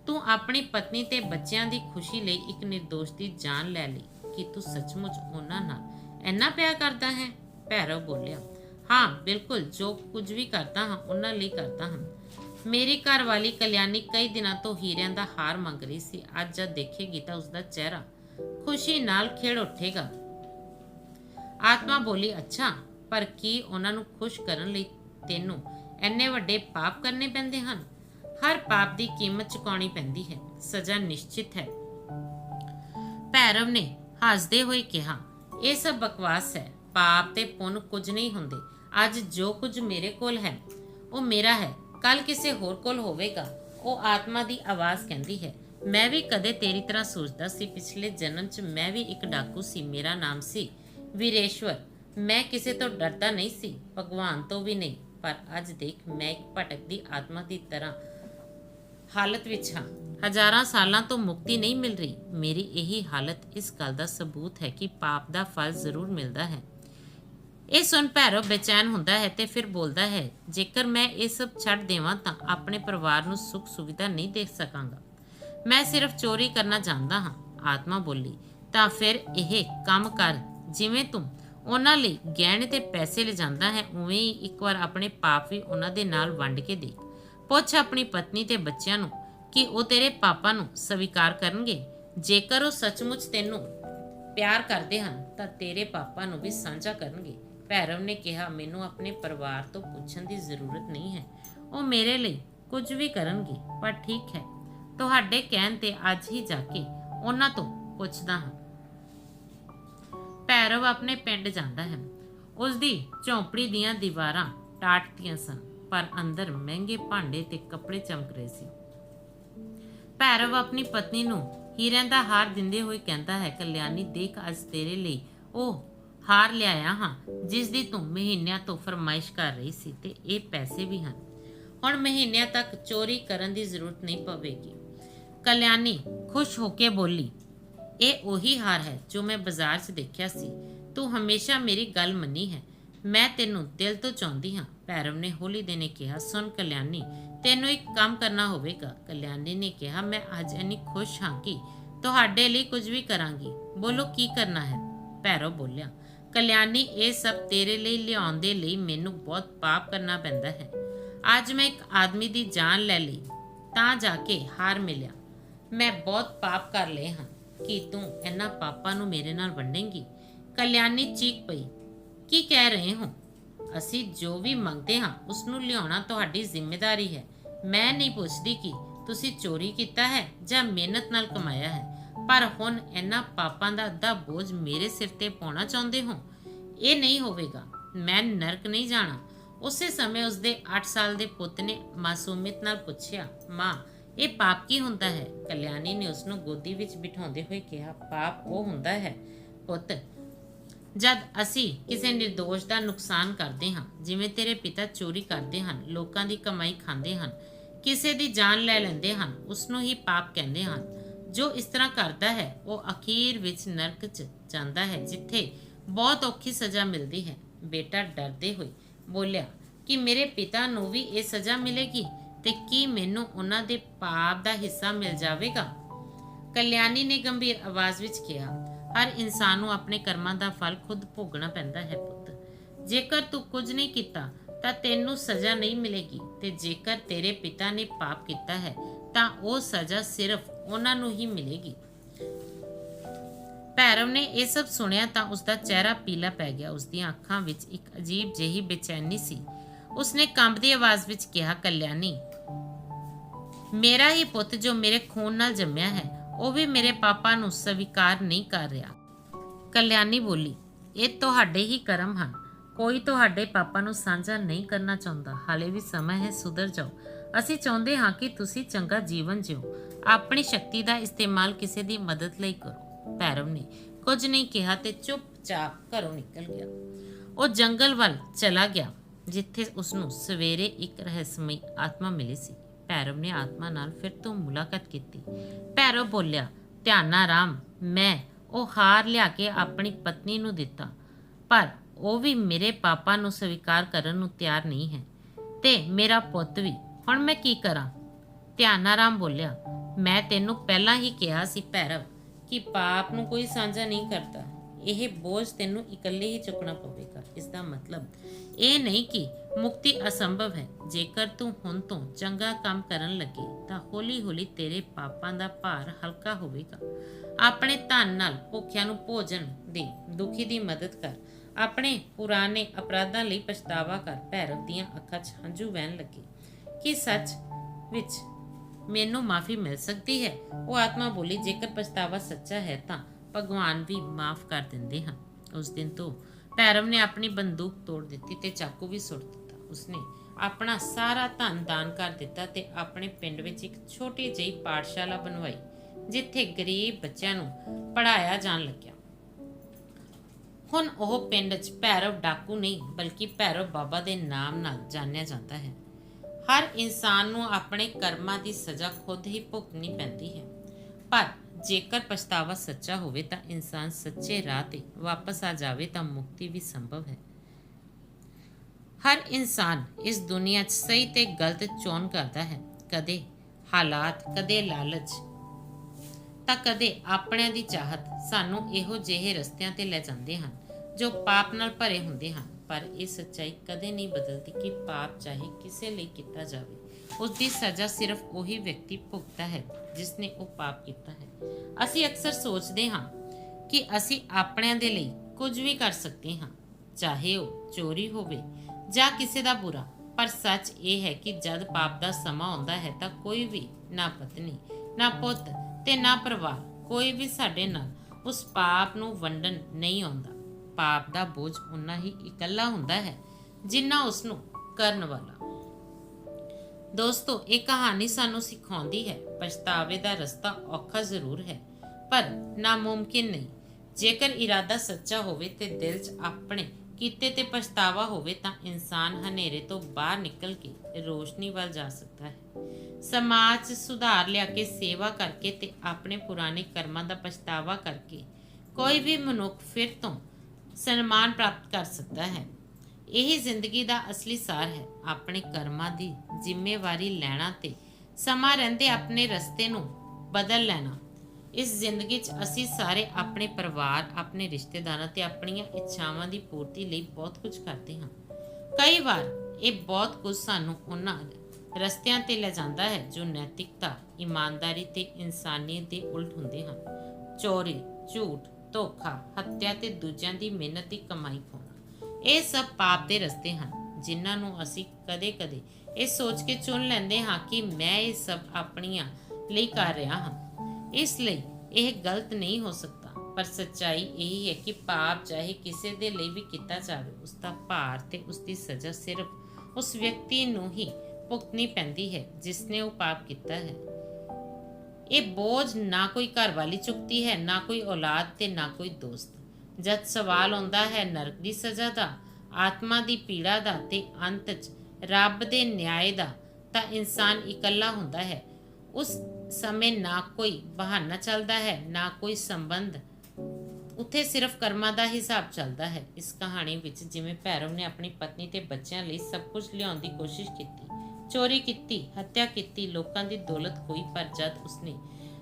ਤੂੰ ਆਪਣੀ ਪਤਨੀ ਤੇ ਬੱਚਿਆਂ ਦੀ ਖੁਸ਼ੀ ਲਈ ਇੱਕ નિર્ਦੋਸ਼ ਦੀ ਜਾਨ ਲੈ ਲਈ, ਕਿ ਤੂੰ ਸੱਚਮੁੱਚ ਉਹਨਾਂ ਨਾਲ ਇੰਨਾ ਪਿਆਰ ਕਰਦਾ ਹੈ? ਭੈਰਵ ਬੋਲਿਆ, ਹਾਂ, ਬਿਲਕੁਲ, ਜੋ ਕੁਝ ਵੀ ਕਰਦਾ ਹਾਂ, ਉਹਨਾਂ ਲਈ ਕਰਦਾ ਹਾਂ। ਮੇਰੀ ਘਰ ਵਾਲੀ ਕਲਿਆਣੀ ਕਈ ਦਿਨਾਂ ਤੋਂ ਹੀਰਿਆਂ ਦਾ ਹਾਰ ਮੰਗ ਰਹੀ ਸੀ, ਅੱਜ ਜਦ ਦੇਖੇਗੀ ਤਾਂ ਉਸ ਦਾ ਚਿਹਰਾ ਖੁਸ਼ੀ ਨਾਲ ਖੇੜ ਉੱਠੇਗਾ। ਆਤਮਾ ਬੋਲੀ, ਅੱਛਾ, ਪਰ ਕੀ ਉਹਨਾਂ ਨੂੰ ਖੁਸ਼ ਕਰਨ ਲਈ ਤੈਨੂੰ ਐਨੇ ਵੱਡੇ ਪਾਪ ਕਰਨੇ ਪੈਂਦੇ ਹਨ। ਹਰ ਪਾਪ ਦੀ ਕੀਮਤ ਚੁਕਾਉਣੀ ਪੈਂਦੀ ਹੈ, ਸਜ਼ਾ ਨਿਸ਼ਚਿਤ ਹੈ। ਭੈਰਵ ਨੇ ਹੱਸਦੇ ਹੋਏ ਕਿਹਾ, ਇਹ ਸਭ ਬਕਵਾਸ ਹੈ, ਪਾਪ ਤੇ ਪੁੰਨ ਕੁਝ ਨਹੀਂ ਹੁੰਦੇ, ਅੱਜ ਜੋ ਕੁਝ ਮੇਰੇ ਕੋਲ ਹੈ, ਉਹ ਮੇਰਾ ਹੈ ਕੱਲ ਕਿਸੇ ਹੋਰ ਕੋਲ ਹੋਵੇਗਾ, ਉਹ ਆਤਮਾ ਦੀ ਆਵਾਜ਼ ਕਹਿੰਦੀ ਹੈ, ਮੈਂ ਵੀ ਕਦੇ ਤੇਰੀ ਤਰ੍ਹਾਂ ਸੋਚਦਾ ਸੀ, ਪਿਛਲੇ ਜਨਮ 'ਚ ਮੈਂ ਵੀ ਇੱਕ ਡਾਕੂ ਸੀ, ਮੇਰਾ ਨਾਮ ਸੀ ਵੀਰੇਸ਼ਵਰ, ਮੈਂ ਕਿਸੇ ਤੋਂ ਡਰਦਾ ਨਹੀਂ ਸੀ, ਭਗਵਾਨ ਤੋਂ ਵੀ ਨਹੀਂ। ਪਰ ਅੱਜ ਦੇਖ ਮੈਂ ਇੱਕ ਭਟਕਦੀ ਆਤਮਾ ਦੀ ਤਰ੍ਹਾਂ ਹਾਲਤ ਵਿੱਚ ਹਾਂ। ਹਜ਼ਾਰਾਂ ਸਾਲਾਂ ਤੋਂ ਮੁਕਤੀ ਨਹੀਂ ਮਿਲ ਰਹੀ। ਮੇਰੀ ਇਹੀ ਹਾਲਤ ਇਸ ਗੱਲ ਦਾ ਸਬੂਤ ਹੈ ਕਿ ਪਾਪ ਦਾ ਫਲ ਜ਼ਰੂਰ ਮਿਲਦਾ ਹੈ। ਇਹ ਸੁਣ ਭੈਰਵ ਬੇਚੈਨ ਹੁੰਦਾ ਹੈ ਤੇ ਫਿਰ ਬੋਲਦਾ ਹੈ, ਜੇਕਰ ਮੈਂ ਇਹ ਸਭ ਛੱਡ ਦੇਵਾਂ ਤਾਂ ਆਪਣੇ ਪਰਿਵਾਰ ਨੂੰ ਸੁੱਖ ਸੁਵਿਧਾ ਨਹੀਂ ਦੇ ਸਕਾਂਗਾ। ਮੈਂ ਸਿਰਫ ਚੋਰੀ ਕਰਨਾ ਜਾਣਦਾ ਹਾਂ। ਆਤਮਾ ਬੋਲੀ, ਤਾਂ ਫਿਰ ਇਹ ਕੰਮ ਕਰ, ਜਿਵੇਂ ਤੂੰ ਉਹਨਾਂ ਲਈ ਗਹਿਣੇ ਤੇ ਪੈਸੇ ਲੈ ਹੈ, ਉਵੇਂ ਹੀ ਇੱਕ ਵਾਰ ਆਪਣੇ ਪਾਪ ਵੀ ਉਹਨਾਂ ਦੇ ਨਾਲ ਵੰਡ ਕੇ ਦੇਖ ਪੁੱਛ ਆਪਣੀ ਪਤਨੀ ਤੇ ਬੱਚਿਆਂ ਨੂੰ ਕਿ ਉਹ ਤੇਰੇ ਪਾਪਾ ਨੂੰ ਸਵੀਕਾਰ ਕਰਨਗੇ। ਜੇਕਰ ਉਹ ਸੱਚਮੁੱਚ ਤੈਨੂੰ ਪਿਆਰ ਕਰਦੇ ਹਨ, ਤਾਂ ਤੇਰੇ ਪਾਪਾ ਨੂੰ ਵੀ ਸਾਂਝਾ ਕਰਨਗੇ। ਭੈਰਵ ਨੇ ਕਿਹਾ, ਮੈਨੂੰ ਆਪਣੇ ਪਰਿਵਾਰ ਤੋਂ ਪੁੱਛਣ ਦੀ ਜ਼ਰੂਰਤ ਨਹੀਂ ਹੈ। ਉਹ ਮੇਰੇ ਲਈ ਕੁਝ ਵੀ ਕਰਨਗੇ, ਪਰ ਠੀਕ ਹੈ। ਤੁਹਾਡੇ ਕਹਿਣ ਤੇ ਅੱਜ ਹੀ ਜਾ ਕੇ ਉਹਨਾਂ ਤੋਂ ਪੁੱਛਦਾ ਹਾਂ। ਭੈਰਵ ਆਪਣੇ ਪਿੰਡ ਜਾਂਦਾ ਹੈ। ਉਸ ਦੀ ਝੌਂਪੜੀ ਦੀਆਂ ਦੀਵਾਰਾਂ ਟਾਟਦੀਆਂ ਸਨ, ਪਰ ਅੰਦਰ ਮਹਿੰਗੇ ਭਾਂਡੇ ਤੇ ਕੱਪੜੇ ਚਮਕ ਰਹੇ ਸੀ। ਭੈਰਵ ਆਪਣੀ ਪਤਨੀ ਨੂੰ ਹੀਰਿਆਂ ਦਾ ਹਾਰ ਦਿੰਦੇ ਹੋਏ ਕਹਿੰਦਾ ਹੈ, ਕਲਿਆਣੀ, ਦੇਖ ਅੱਜ ਤੇਰੇ ਲਈ ਉਹ ਹਾਰ ਲਿਆਇਆ ਹਾਂ, ਜਿਸ ਦੀ ਤੂੰ ਮਹੀਨਿਆਂ ਤੋਂ ਫਰਮਾਇਸ਼ ਕਰ ਰਹੀ ਸੀ ਤੇ ਇਹ ਪੈਸੇ ਵੀ ਹਨ। ਹੁਣ ਮਹੀਨਿਆਂ ਤੱਕ ਚੋਰੀ ਕਰਨ ਦੀ ਜ਼ਰੂਰਤ ਨਹੀਂ ਪਵੇਗੀ। ਕਲਿਆਣੀ ਖੁਸ਼ ਹੋ ਕੇ ਬੋਲੀ ਇਹ ਉਹੀ ਹਾਰ ਹੈ ਜੋ ਮੈਂ ਬਾਜ਼ਾਰ 'ਚ ਦੇਖਿਆ ਸੀ। ਤੂੰ ਹਮੇਸ਼ਾ ਮੇਰੀ ਗੱਲ ਮੰਨੀ ਹੈ। ਮੈਂ ਤੈਨੂੰ ਦਿਲ ਤੋਂ ਚਾਹੁੰਦੀ ਹਾਂ। ਭੈਰਵ ਨੇ ਹੋਲੀ ਦੇ ਨੇ ਕਿਹਾ, ਸੁਣ ਕਲਿਆਣੀ, ਤੈਨੂੰ ਇੱਕ ਕੰਮ ਕਰਨਾ ਹੋਵੇਗਾ। ਕਲਿਆਣੀ ਨੇ ਕਿਹਾ, ਮੈਂ ਅੱਜ ਇੰਨੀ ਖੁਸ਼ ਹਾਂ ਕਿ ਤੁਹਾਡੇ ਲਈ ਕੁਝ ਵੀ ਕਰਾਂਗੀ। ਬੋਲੋ, ਕੀ ਕਰਨਾ ਹੈ? ਭੈਰਵ ਬੋਲਿਆ, ਕਲਿਆਣੀ, ਇਹ ਸਭ ਤੇਰੇ ਲਈ ਲਿਆਉਣ ਦੇ ਲਈ ਮੈਨੂੰ ਬਹੁਤ ਪਾਪ ਕਰਨਾ ਪੈਂਦਾ ਹੈ। ਅੱਜ ਮੈਂ ਇੱਕ ਆਦਮੀ ਦੀ ਜਾਨ ਲੈ ਲਈ, ਤਾਂ ਜਾ ਕੇ ਹਾਰ ਮਿਲਿਆ। ਮੈਂ ਬਹੁਤ ਪਾਪ ਕਰ ਲਏ ਹਨ ਕੀ ਤੂੰ ਇਹਨਾਂ ਪਾਪਾਂ ਨੂੰ ਮੇਰੇ ਨਾਲ ਵੰਡੇਂਗੀ? ਕਲਿਆਣੀ ਚੀਕ ਪਈ। ਕੀ ਕਹਿ ਰਹੇ ਹੋ? ਅਸੀਂ ਜੋ ਵੀ ਮੰਗਦੇ ਹਾਂ ਉਸ ਨੂੰ ਲਿਆਉਣਾ ਤੁਹਾਡੀ ਜ਼ਿੰਮੇਵਾਰੀ ਹੈ। ਮੈਂ ਨਹੀਂ ਪੁੱਛਦੀ ਕਿ ਤੁਸੀਂ ਚੋਰੀ ਕੀਤਾ ਹੈ ਜਾਂ ਮਿਹਨਤ ਨਾਲ ਕਮਾਇਆ ਹੈ, ਪਰ ਹੁਣ ਇਹਨਾਂ ਪਾਪਾਂ ਦਾ ਅੱਧਾ ਬੋਝ ਮੇਰੇ ਸਿਰ ਤੇ ਪਾਉਣਾ ਚਾਹੁੰਦੇ ਹੋ? ਇਹ ਨਹੀਂ ਹੋਵੇਗਾ। ਮੈਂ ਨਰਕ ਨਹੀਂ ਜਾਣਾ। ਉਸੇ ਸਮੇਂ ਉਸਦੇ 8 ਸਾਲ ਦੇ ਪੁੱਤ ਨੇ ਮਾਸੂਮੀਅਤ ਨਾਲ ਪੁੱਛਿਆ, ਮਾਂ ਇਹ ਪਾਪ ਕੀ ਹੁੰਦਾ ਹੈ? ਕਲਿਆਣੀ ਨੇ ਉਸ ਨੂੰ ਗੋਦੀ ਵਿੱਚ ਬਿਠਾਉਂਦੇ ਹੋਏ ਕਿਹਾ, ਪਾਪ ਉਹ ਹੁੰਦਾ ਹੈ, ਪੁੱਤ, ਜਦ ਅਸੀਂ ਕਿਸੇ નિર્ਦੋਸ਼ ਦਾ ਨੁਕਸਾਨ ਕਰਦੇ ਹਾਂ, ਜਿਵੇਂ ਤੇਰੇ ਪਿਤਾ ਚੋਰੀ ਕਰਦੇ ਹਨ, ਲੋਕਾਂ ਦੀ ਕਮਾਈ ਖਾਂਦੇ ਹਨ, ਕਿਸੇ ਦੀ ਜਾਨ ਲੈ ਲੈਂਦੇ ਹਨ ਉਸ ਨੂੰ ਹੀ ਪਾਪ ਕਹਿੰਦੇ ਹਨ। ਜੋ ਇਸ ਤਰ੍ਹਾਂ ਕਰਦਾ ਹੈ, ਉਹ ਅਖੀਰ ਵਿੱਚ ਨਰਕ 'ਚ ਜਾਂਦਾ ਹੈ, ਜਿੱਥੇ ਬਹੁਤ ਔਖੀ ਸਜ਼ਾ ਮਿਲਦੀ ਹੈ। ਬੇਟਾ ਡਰਦੇ ਹੋਏ ਬੋਲਿਆ, ਕਿ ਮੇਰੇ ਪਿਤਾ ਨੂੰ ਵੀ ਇਹ ਸਜ਼ਾ ਮਿਲੇਗੀ? ਤੇ ਕੀ ਮੈਨੂੰ ਉਹਨਾਂ ਦੇ ਪਾਪ ਦਾ ਹਿੱਸਾ ਮਿਲ ਜਾਵੇਗਾ? ਕਲਿਆਣੀ ਨੇ ਗੰਭੀਰ ਆਵਾਜ਼ ਵਿੱਚ ਕਿਹਾ, ਹਰ ਇਨਸਾਨ ਨੂੰ ਆਪਣੇ ਕਰਮਾਂ ਦਾ ਫਲ ਖੁਦ ਭੋਗਣਾ ਪੈਂਦਾ ਹੈ ਪੁੱਤ। ਜੇਕਰ ਤੂੰ ਕੁਝ ਨਹੀਂ ਕੀਤਾ, ਤਾਂ ਤੈਨੂੰ ਸਜ਼ਾ ਨਹੀਂ ਮਿਲੇਗੀ। ਤੇ ਜੇਕਰ ਤੇਰੇ ਪਿਤਾ ਨੇ ਪਾਪ ਕੀਤਾ ਹੈ, ਤਾਂ ਉਹ ਸਜ਼ਾ ਸਿਰਫ ਉਹਨਾਂ ਨੂੰ ਹੀ ਮਿਲੇਗੀ। ਭੈਰਵ ਨੇ ਇਹ ਸਭ ਸੁਣਿਆ ਤਾਂ ਉਸ ਦਾ ਚਿਹਰਾ ਪੀਲਾ ਪੈ ਗਿਆ। ਉਸ ਦੀਆਂ ਅੱਖਾਂ ਵਿੱਚ ਇੱਕ ਅਜੀਬ ਜਿਹੀ ਬੇਚੈਨੀ ਸੀ। ਉਸਨੇ ਕੰਬਦੀ ਆਵਾਜ਼ ਵਿੱਚ ਕਿਹਾ, ਕਲਿਆਣੀ ਮੇਰਾ ਹੀ ਪੁੱਤ ਜੋ ਮੇਰੇ ਖੂਨ ਨਾਲ ਜੰਮਿਆ ਹੈ, ਉਹ ਵੀ ਮੇਰੇ ਪਾਪਾ ਨੂੰ ਸਵੀਕਾਰ ਨਹੀਂ ਕਰ ਰਿਹਾ। ਕਲਿਆਣੀ ਬੋਲੀ, ਇਹ ਤੁਹਾਡੇ ਹੀ ਕਰਮ ਹਨ। ਕੋਈ ਤੁਹਾਡੇ ਪਾਪਾ ਨੂੰ ਸਾਂਝਾ ਨਹੀਂ ਕਰਨਾ ਚਾਹੁੰਦਾ। ਹਾਲੇ ਵੀ ਸਮਾਂ ਹੈ, ਸੁਧਰ ਜਾਓ। ਅਸੀਂ ਚਾਹੁੰਦੇ ਹਾਂ ਕਿ ਤੁਸੀਂ ਚੰਗਾ ਜੀਵਨ ਜਿਓ। ਆਪਣੀ ਸ਼ਕਤੀ ਦਾ ਇਸਤੇਮਾਲ ਕਿਸੇ ਦੀ ਮਦਦ ਲਈ ਕਰੋ। ਭੈਰਵ ਨੇ ਕੁਝ ਨਹੀਂ ਕਿਹਾ ਤੇ ਚੁੱਪਚਾਪ ਘਰੋਂ ਨਿਕਲ ਗਿਆ। ਉਹ ਜੰਗਲ ਵੱਲ ਚਲਾ ਗਿਆ, ਜਿੱਥੇ ਉਸ ਨੂੰ ਸਵੇਰੇ ਇੱਕ ਰਹੱਸਮਈ ਆਤਮਾ ਮਿਲੀ ਸੀ। ਭੈਰਵ ਨੇ ਆਤਮਾ ਨਾਲ ਫਿਰ ਤੋਂ ਮੁਲਾਕਾਤ ਕੀਤੀ। ਭੈਰਵ ਬੋਲਿਆ, ਧਿਆਨਾ ਰਾਮ, ਮੈਂ ਉਹ ਹਾਰ ਲਿਆ ਕੇ ਆਪਣੀ ਪਤਨੀ ਨੂੰ ਦਿੱਤਾ, ਪਰ ਉਹ ਵੀ ਮੇਰੇ ਪਾਪਾ ਨੂੰ ਸਵੀਕਾਰ ਕਰਨ ਨੂੰ ਤਿਆਰ ਨਹੀਂ ਹੈ ਤੇ ਮੇਰਾ ਪੁੱਤ ਵੀ। ਹੁਣ ਮੈਂ ਕੀ ਕਰਾਂ? ਧਿਆਨਾਰਾਮ ਬੋਲਿਆ, ਮੈਂ ਤੈਨੂੰ ਪਹਿਲਾਂ ਹੀ ਕਿਹਾ ਸੀ ਭੈਰਵ ਕਿ ਪਾਪ ਨੂੰ ਕੋਈ ਸਾਂਝਾ ਨਹੀਂ ਕਰਦਾ। ਇਹ ਬੋਝ ਤੈਨੂੰ ਇਕੱਲੇ ਹੀ ਚੁੱਕਣਾ ਪਵੇਗਾ। ਇਸ ਦਾ ਮਤਲਬ ਇਹ ਨਹੀਂ ਕਿ ਮੁਕਤੀ ਅਸੰਭਵ ਹੈ। ਜੇਕਰ ਤੂੰ ਹੁਣ ਤੋਂ ਚੰਗਾ ਕੰਮ ਕਰਨ ਲੱਗੇ, ਤਾਂ ਹੌਲੀ-ਹੌਲੀ ਤੇਰੇ ਪਾਪਾਂ ਦਾ ਭਾਰ ਹਲਕਾ ਹੋਵੇਗਾ। ਆਪਣੇ ਧਨ ਨਾਲ ਭੁੱਖਿਆਂ ਨੂੰ ਭੋਜਨ ਦੇ ਦੁਖੀ ਦੀ ਮਦਦ ਕਰ। ਆਪਣੇ ਪੁਰਾਣੇ ਅਪਰਾਧਾਂ ਲਈ ਪਛਤਾਵਾ ਕਰ। ਭੈਰਵ ਦੀਆਂ ਅੱਖਾਂ 'ਚ ਹੰਝੂ ਵਹਿਣ ਲੱਗੇ। ਕਿ ਸੱਚ ਵਿੱਚ ਮੈਨੂੰ ਮਾਫੀ ਮਿਲ ਸਕਦੀ ਹੈ? ਉਹ ਆਤਮਾ ਬੋਲੀ, ਜੇਕਰ ਪਛਤਾਵਾ ਸੱਚਾ ਹੈ, ਤਾਂ ਭਗਵਾਨ ਵੀ ਮਾਫ ਕਰ ਦਿੰਦੇ ਹਨ। ਉਸ ਦਿਨ ਤੋਂ ਭੈਰਵ ਨੇ ਆਪਣੀ ਬੰਦੂਕ ਤੋੜ ਦਿੱਤੀ ਤੇ ਚਾਕੂ ਵੀ ਸੁੱਟ ਦਿੱਤਾ। ਉਸਨੇ ਆਪਣਾ ਸਾਰਾ ਧਨ ਦਾਨ ਕਰ ਦਿੱਤਾ ਤੇ ਆਪਣੇ ਪਿੰਡ ਵਿੱਚ ਇੱਕ ਛੋਟੀ ਜਿਹੀ ਪਾਠਸ਼ਾਲਾ ਬਣਵਾਈ, ਜਿੱਥੇ ਗਰੀਬ ਬੱਚਿਆਂ ਨੂੰ ਪੜ੍ਹਾਇਆ ਜਾਣ ਲੱਗਿਆ। ਹੁਣ ਉਹ ਪਿੰਡ 'ਚ ਭੈਰਵ ਡਾਕੂ ਨਹੀਂ, ਬਲਕਿ ਭੈਰਵ ਬਾਬਾ ਦੇ ਨਾਮ ਨਾਲ ਜਾਣਿਆ ਜਾਂਦਾ ਹੈ। ਹਰ ਇਨਸਾਨ ਨੂੰ ਆਪਣੇ ਕਰਮਾਂ ਦੀ ਸਜ਼ਾ ਖੁਦ ਹੀ ਭੁਗਤਣੀ ਪੈਂਦੀ ਹੈ। ਪਰ ਜੇਕਰ ਪਛਤਾਵਾ ਸੱਚਾ ਹੋਵੇ ਤਾਂ ਇਨਸਾਨ ਸੱਚੇ ਰਾਹ ਤੇ ਵਾਪਸ ਆ ਜਾਵੇ ਤਾਂ ਮੁਕਤੀ ਵੀ ਸੰਭਵ ਹੈ। ਹਰ ਇਨਸਾਨ ਇਸ ਦੁਨੀਆ 'ਚ ਸਹੀ ਤੇ ਗਲਤ ਚੋਣ ਕਰਦਾ ਹੈ। ਕਦੇ ਹਾਲਾਤ, ਕਦੇ ਲਾਲਚ, ਤਾਂ ਕਦੇ ਆਪਣਿਆਂ ਦੀ ਚਾਹਤ ਸਾਨੂੰ ਇਹੋ ਜਿਹੇ ਰਸਤਿਆਂ ਤੇ ਲੈ ਜਾਂਦੇ ਹਨ, ਜੋ ਪਾਪ ਨਾਲ ਭਰੇ ਹੁੰਦੇ ਹਨ। ਪਰ ਇਹ ਸੱਚਾਈ ਕਦੇ ਨਹੀਂ ਬਦਲਦੀ ਕਿ ਪਾਪ ਚਾਹੇ ਕਿਸੇ ਲਈ ਕੀਤਾ ਜਾਵੇ ਉਸ ਦੀ ਸਜ਼ਾ ਸਿਰਫ ਉਹੀ ਵਿਅਕਤੀ ਭੁਗਤਦਾ ਹੈ ਜਿਸ ਨੇ ਉਹ ਪਾਪ ਕੀਤਾ ਹੈ। ਅਸੀਂ ਅਕਸਰ ਸੋਚਦੇ ਹਾਂ ਕਿ ਅਸੀਂ ਆਪਣਿਆਂ ਦੇ ਲਈ ਕੁਝ ਵੀ ਕਰ ਸਕਦੇ ਹਾਂ, ਚਾਹੇ ਉਹ ਚੋਰੀ ਹੋਵੇ ਜਾਂ ਕਿਸੇ ਦਾ ਬੁਰਾ। ਪਰ ਸੱਚ ਇਹ ਹੈ ਕਿ ਜਦ ਪਾਪ ਦਾ ਸਮਾਂ ਆਉਂਦਾ ਹੈ ਤਾਂ ਕੋਈ ਵੀ ਨਾ ਪਤਨੀ, ਨਾ ਪੁੱਤ ਤੇ ਨਾ ਪਰਿਵਾਰ, ਕੋਈ ਵੀ ਸਾਡੇ ਨਾਲ ਉਸ ਪਾਪ ਨੂੰ ਵੰਡਣ ਨਹੀਂ ਆਉਂਦਾ। ਪਾਪ ਦਾ ਬੋਝ ਉਨਾ ਹੀ ਇਕੱਲਾ ਹੁੰਦਾ ਹੈ ਜਿੰਨਾ ਉਸ ਨੂੰ ਕਰਨ ਵਾਲਾ। ਦੋਸਤੋ, ਇਹ ਕਹਾਣੀ ਸਾਨੂੰ ਸਿਖਾਉਂਦੀ ਹੈ, ਪਛਤਾਵੇ ਦਾ ਰਸਤਾ ਔਖਾ ਜ਼ਰੂਰ ਹੈ, ਪਰ ਨਾਮੁਮਕਿਨ ਨਹੀਂ। ਜੇਕਰ ਇਰਾਦਾ ਸੱਚਾ ਹੋਵੇ ਤੇ ਦਿਲ 'ਚ ਆਪਣੇ ਕੀਤੇ ਤੇ ਪਛਤਾਵਾ ਹੋਵੇ ਤਾਂ ਇਨਸਾਨ ਹਨੇਰੇ ਤੋਂ ਬਾਹਰ ਨਿਕਲ ਕੇ ਰੋਸ਼ਨੀ ਵੱਲ ਜਾ ਸਕਦਾ ਹੈ। ਸਮਾਜ 'ਚ ਸੁਧਾਰ ਲਿਆ ਕੇ ਸੇਵਾ ਕਰਕੇ ਤੇ ਆਪਣੇ ਪੁਰਾਣੇ ਕਰਮਾਂ ਦਾ ਪਛਤਾਵਾ ਕਰਕੇ ਕੋਈ ਵੀ ਮਨੁੱਖ ਫਿਰ ਤੋਂ ਸਨਮਾਨ ਪ੍ਰਾਪਤ ਕਰ ਸਕਦਾ ਹੈ। ਇਹ ਜ਼ਿੰਦਗੀ ਦਾ ਅਸਲੀ ਸਾਰ ਹੈ। ਆਪਣੇ ਕਰਮਾਂ ਦੀ ਜ਼ਿੰਮੇਵਾਰੀ ਲੈਣਾ ਤੇ ਸਮਾਂ ਰਹਿੰਦੇ ਆਪਣੇ ਰਸਤੇ ਨੂੰ ਬਦਲ ਲੈਣਾ। ਇਸ ਜ਼ਿੰਦਗੀ 'ਚ ਅਸੀਂ ਸਾਰੇ ਆਪਣੇ ਪਰਿਵਾਰ, ਆਪਣੇ ਰਿਸ਼ਤੇਦਾਰਾਂ ਤੇ ਆਪਣੀਆਂ ਇੱਛਾਵਾਂ ਦੀ ਪੂਰਤੀ ਲਈ ਬਹੁਤ ਕੁਝ ਕਰਦੇ ਹਾਂ। ਕਈ ਵਾਰ ਇਹ ਬਹੁਤ ਕੁਝ ਸਾਨੂੰ ਉਹਨਾਂ ਰਸਤਿਆਂ ਤੇ ਲੈ ਜਾਂਦਾ ਹੈ ਜੋ ਨੈਤਿਕਤਾ, ਇਮਾਨਦਾਰੀ ਤੇ ਇਨਸਾਨੀਅਤ ਦੇ ਉਲਟ ਹੁੰਦੇ ਹਨ। ਚੋਰੀ, ਝੂਠ, ਧੋਖਾ, ਹੱਤਿਆ ਤੇ ਦੂਜਿਆਂ ਦੀ ਮਿਹਨਤ ਦੀ ਕਮਾਈ ਖੋਣਾ, ਇਹ ਸਭ ਪਾਪ ਦੇ ਰਸਤੇ ਹਨ, ਜਿਨ੍ਹਾਂ ਨੂੰ ਅਸੀਂ ਕਦੇ-ਕਦੇ ਇਹ ਸੋਚ ਕੇ ਚੁਣ ਲੈਂਦੇ ਹਾਂ ਕਿ ਮੈਂ ਇਹ ਸਭ ਆਪਣੀਆਂ ਲਈ ਕਰ ਰਿਹਾ ਹਾਂ। ਇਸ ਲਈ ਇਹ ਗਲਤ ਨਹੀਂ ਹੋ ਸਕਦਾ। ਪਰ ਸੱਚਾਈ ਇਹ ਹੈ ਕਿ ਪਾਪ ਚਾਹੇ ਕਿਸੇ ਦੇ ਲਈ ਵੀ ਕੀਤਾ ਜਾਵੇ, ਉਸ ਦਾ ਭਾਰ ਤੇ ਉਸ ਦੀ ਸਜ਼ਾ ਸਿਰਫ ਉਸ ਵਿਅਕਤੀ ਨੂੰ ਹੀ ਭੁਗਤਣੀ ਪੈਂਦੀ ਹੈ ਜਿਸ ਨੇ ਉਹ ਪਾਪ ਕੀਤਾ ਹੈ। ਇਹ ਬੋਝ ਨਾ ਕੋਈ ਘਰ ਵਾਲੀ ਚੁੱਕਦੀ ਹੈ, ਨਾ ਕੋਈ ਔਲਾਦ ਤੇ ਨਾ ਕੋਈ ਦੋਸਤ। ਜਦ ਸਵਾਲ ਆਉਂਦਾ ਹੈ ਨਰਕ ਦੀ ਸਜ਼ਾ ਦਾ, ਆਤਮਾ ਦੀ ਪੀੜਾ ਦਾ ਤੇ ਅੰਤ 'ਚ ਰੱਬ ਦੇ ਨਿਆਂ ਦਾ, ਤਾਂ ਇਨਸਾਨ ਇਕੱਲਾ ਹੁੰਦਾ ਹੈ। ਉਸ ਸਮੇਂ ਨਾ ਕੋਈ ਬਹਾਨਾ ਚੱਲਦਾ ਹੈ, ਨਾ ਕੋਈ ਸੰਬੰਧ। ਉੱਥੇ ਸਿਰਫ ਕਰਮਾਂ ਦਾ ਹਿਸਾਬ ਚੱਲਦਾ ਹੈ। ਇਸ ਕਹਾਣੀ ਵਿੱਚ ਜਿਵੇਂ ਭੈਰਵ ਨੇ ਆਪਣੀ ਪਤਨੀ ਤੇ ਬੱਚਿਆਂ ਲਈ ਸਭ ਕੁਝ ਲਿਆਉਣ ਦੀ ਕੋਸ਼ਿਸ਼ ਕੀਤੀ। ਚੋਰੀ ਕੀਤੀ, ਹੱਤਿਆ ਕੀਤੀ, ਲੋਕਾਂ ਦੀ ਦੌਲਤ ਖੋਈ, ਪਰ ਜਦ ਉਸਨੇ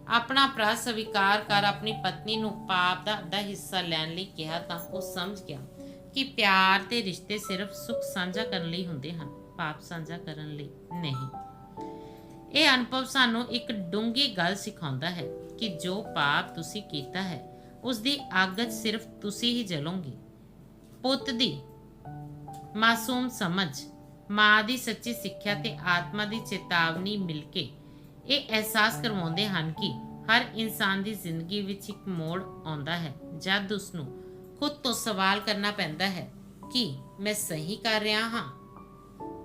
ਆਪਣਾ ਅਪਰਾਧ ਸਵੀਕਾਰ ਕਰ ਆਪਣੀ ਪਤਨੀ ਨੂੰ ਪਾਪ ਦਾ ਅੱਧਾ ਹਿੱਸਾ ਲੈਣ ਲਈ ਕਿਹਾ ਤਾਂ ਉਹ ਸਮਝ ਗਿਆ ਕਿ ਪਿਆਰ ਤੇ ਰਿਸ਼ਤੇ ਸਿਰਫ ਸੁੱਖ ਸਾਂਝਾ ਕਰਨ ਲਈ ਹੁੰਦੇ ਹਨ, ਪਾਪ ਸਾਂਝਾ ਕਰਨ ਲਈ ਨਹੀਂ। ਇਹ ਅਨੁਭਵ ਸਾਨੂੰ ਇੱਕ ਡੂੰਘੀ ਗੱਲ ਸਿਖਾਉਂਦਾ ਹੈ ਕਿ ਜੋ ਪਾਪ ਤੁਸੀਂ ਕੀਤਾ ਹੈ ਉਸ ਦੀ ਅੱਗ ਸਿਰਫ ਤੁਸੀਂ ਹੀ ਜਲੋਗੇ। ਪੁੱਤ ਦੀ ਮਾਸੂਮ ਸਮਝ, ਮਾਂ ਦੀ ਸੱਚੀ ਸਿੱਖਿਆ ਤੇ ਆਤਮਾ ਦੀ ਚੇਤਾਵਨੀ ਮਿਲ ਕੇ ਇਹ ਅਹਿਸਾਸ ਕਰਵਾਉਂਦੇ ਹਨ ਕਿ ਹਰ ਇਨਸਾਨ ਦੀ ਜ਼ਿੰਦਗੀ ਵਿੱਚ ਇੱਕ ਮੋੜ ਆਉਂਦਾ ਹੈ, ਜਦ ਉਸ ਨੂੰ ਖੁਦ ਤੋਂ ਸਵਾਲ ਕਰਨਾ ਪੈਂਦਾ ਹੈ ਕਿ ਮੈਂ ਸਹੀ ਕਰ ਰਿਹਾ ਹਾਂ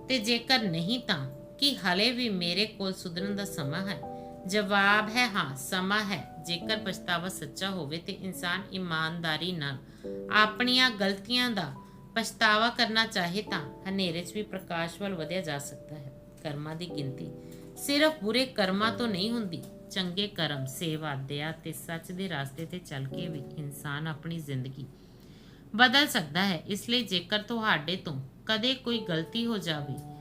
ਤੇ ਜੇਕਰ ਨਹੀਂ ਤਾਂ ਕੀ ਹਲੇ ਵੀ ਮੇਰੇ ਕੋਲ ਸੁਧਰਨ ਦਾ ਸਮਾਂ ਹੈ। ਜਵਾਬ ਹੈ, ਹਾਂ, ਸਮਾਂ ਹੈ। ਜੇਕਰ ਪਛਤਾਵਾ ਸੱਚਾ ਹੋਵੇ ਤੇ ਇਨਸਾਨ ਇਮਾਨਦਾਰੀ ਨਾਲ ਆਪਣੀਆਂ ਗਲਤੀਆਂ ਦਾ ਪਛਤਾਵਾ ਕਰਨਾ ਚਾਹੇ ਤਾਂ ਹਨੇਰੇ 'ਚ ਵੀ ਪ੍ਰਕਾਸ਼ ਵੱਲ ਵਧਿਆ ਜਾ ਸਕਦਾ ਹੈ। ਕਰਮਾਂ ਦੀ ਗਿਣਤੀ ਸਿਰਫ ਬੁਰੇ ਕਰਮਾਂ ਤੋਂ ਨਹੀਂ ਹੁੰਦੀ, ਚੰਗੇ ਕਰਮ, ਸੇਵਾ, ਦਇਆ ਤੇ ਸੱਚ ਦੇ ਰਸਤੇ ਤੇ ਚੱਲ ਕੇ ਵੀ ਇਨਸਾਨ ਆਪਣੀ ਜ਼ਿੰਦਗੀ ਬਦਲ ਸਕਦਾ ਹੈ। ਇਸ ਲਈ ਜੇਕਰ ਤੁਹਾਡੇ ਤੋਂ ਕਦੇ ਕੋਈ ਗਲਤੀ ਹੋ ਜਾਵੇ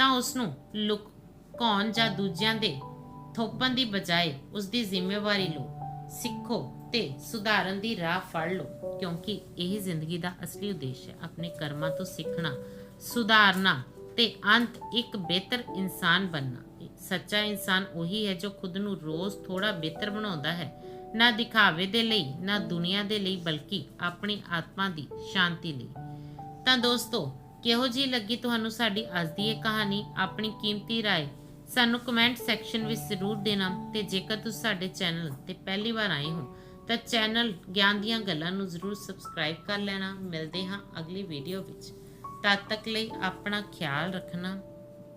ਤਾਂ ਉਸ ਨੂੰ ਲੁਕਾਉਣ ਜਾਂ ਦੂਜਿਆਂ ਦੇ ਥੋਪਣ ਦੀ ਬਜਾਏ ਉਸ ਦੀ ਜ਼ਿੰਮੇਵਾਰੀ ਲਓ। ਸਿੱਖੋ ਤੇ ਸੁਧਾਰਨ ਦੀ ਰਾਹ ਫੜ ਲਓ, ਕਿਉਂਕਿ ਇਹ ਜ਼ਿੰਦਗੀ ਦਾ ਅਸਲੀ ਉਦੇਸ਼ ਹੈ। ਆਪਣੇ ਕਰਮਾਂ ਤੋਂ ਸਿੱਖਣਾ, ਸੁਧਾਰਨਾ ਤੇ ਅੰਤ ਇੱਕ ਬਿਹਤਰ ਇਨਸਾਨ ਬਣਨਾ। ਸੱਚਾ ਇਨਸਾਨ ਉਹੀ ਹੈ ਜੋ ਖੁਦ ਨੂੰ ਰੋਜ਼ ਥੋੜਾ ਬਿਹਤਰ ਬਣਾਉਂਦਾ ਹੈ। ਨਾ ਦਿਖਾਵੇ ਦੇ ਲਈ, ਨਾ ਦੁਨੀਆ ਦੇ ਲਈ, ਬਲਕਿ ਆਪਣੀ ਆਤਮਾ ਦੀ ਸ਼ਾਂਤੀ ਲਈ। ਤਾਂ ਦੋਸਤੋ ਕਿਹੋ ਜੀ ਲੱਗੀ ਤੁਹਾਨੂੰ ਸਾਡੀ ਅੱਜ ਦੀ ਇਹ ਕਹਾਣੀ ਆਪਣੀ ਕੀਮਤੀ رائے ਸਾਨੂੰ ਕਮੈਂਟ ਸੈਕਸ਼ਨ ਵਿੱਚ ਜ਼ਰੂਰ ਦੇਣਾ ਤੇ ਜੇਕਰ ਤੁਸੀਂ ਸਾਡੇ ਚੈਨਲ ਤੇ ਪਹਿਲੀ ਵਾਰ ਆਏ ਹੋ ਤਾਂ ਚੈਨਲ ਗਿਆਨ ਦੀਆਂ ਗੱਲਾਂ ਨੂੰ ਜ਼ਰੂਰ ਸਬਸਕ੍ਰਾਈਬ ਕਰ ਲੈਣਾ ਮਿਲਦੇ ਹਾਂ ਅਗਲੀ ਵੀਡੀਓ ਵਿੱਚ ਤਦ ਤੱਕ ਲਈ ਆਪਣਾ ਖਿਆਲ ਰੱਖਣਾ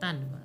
ਧੰਨਵਾਦ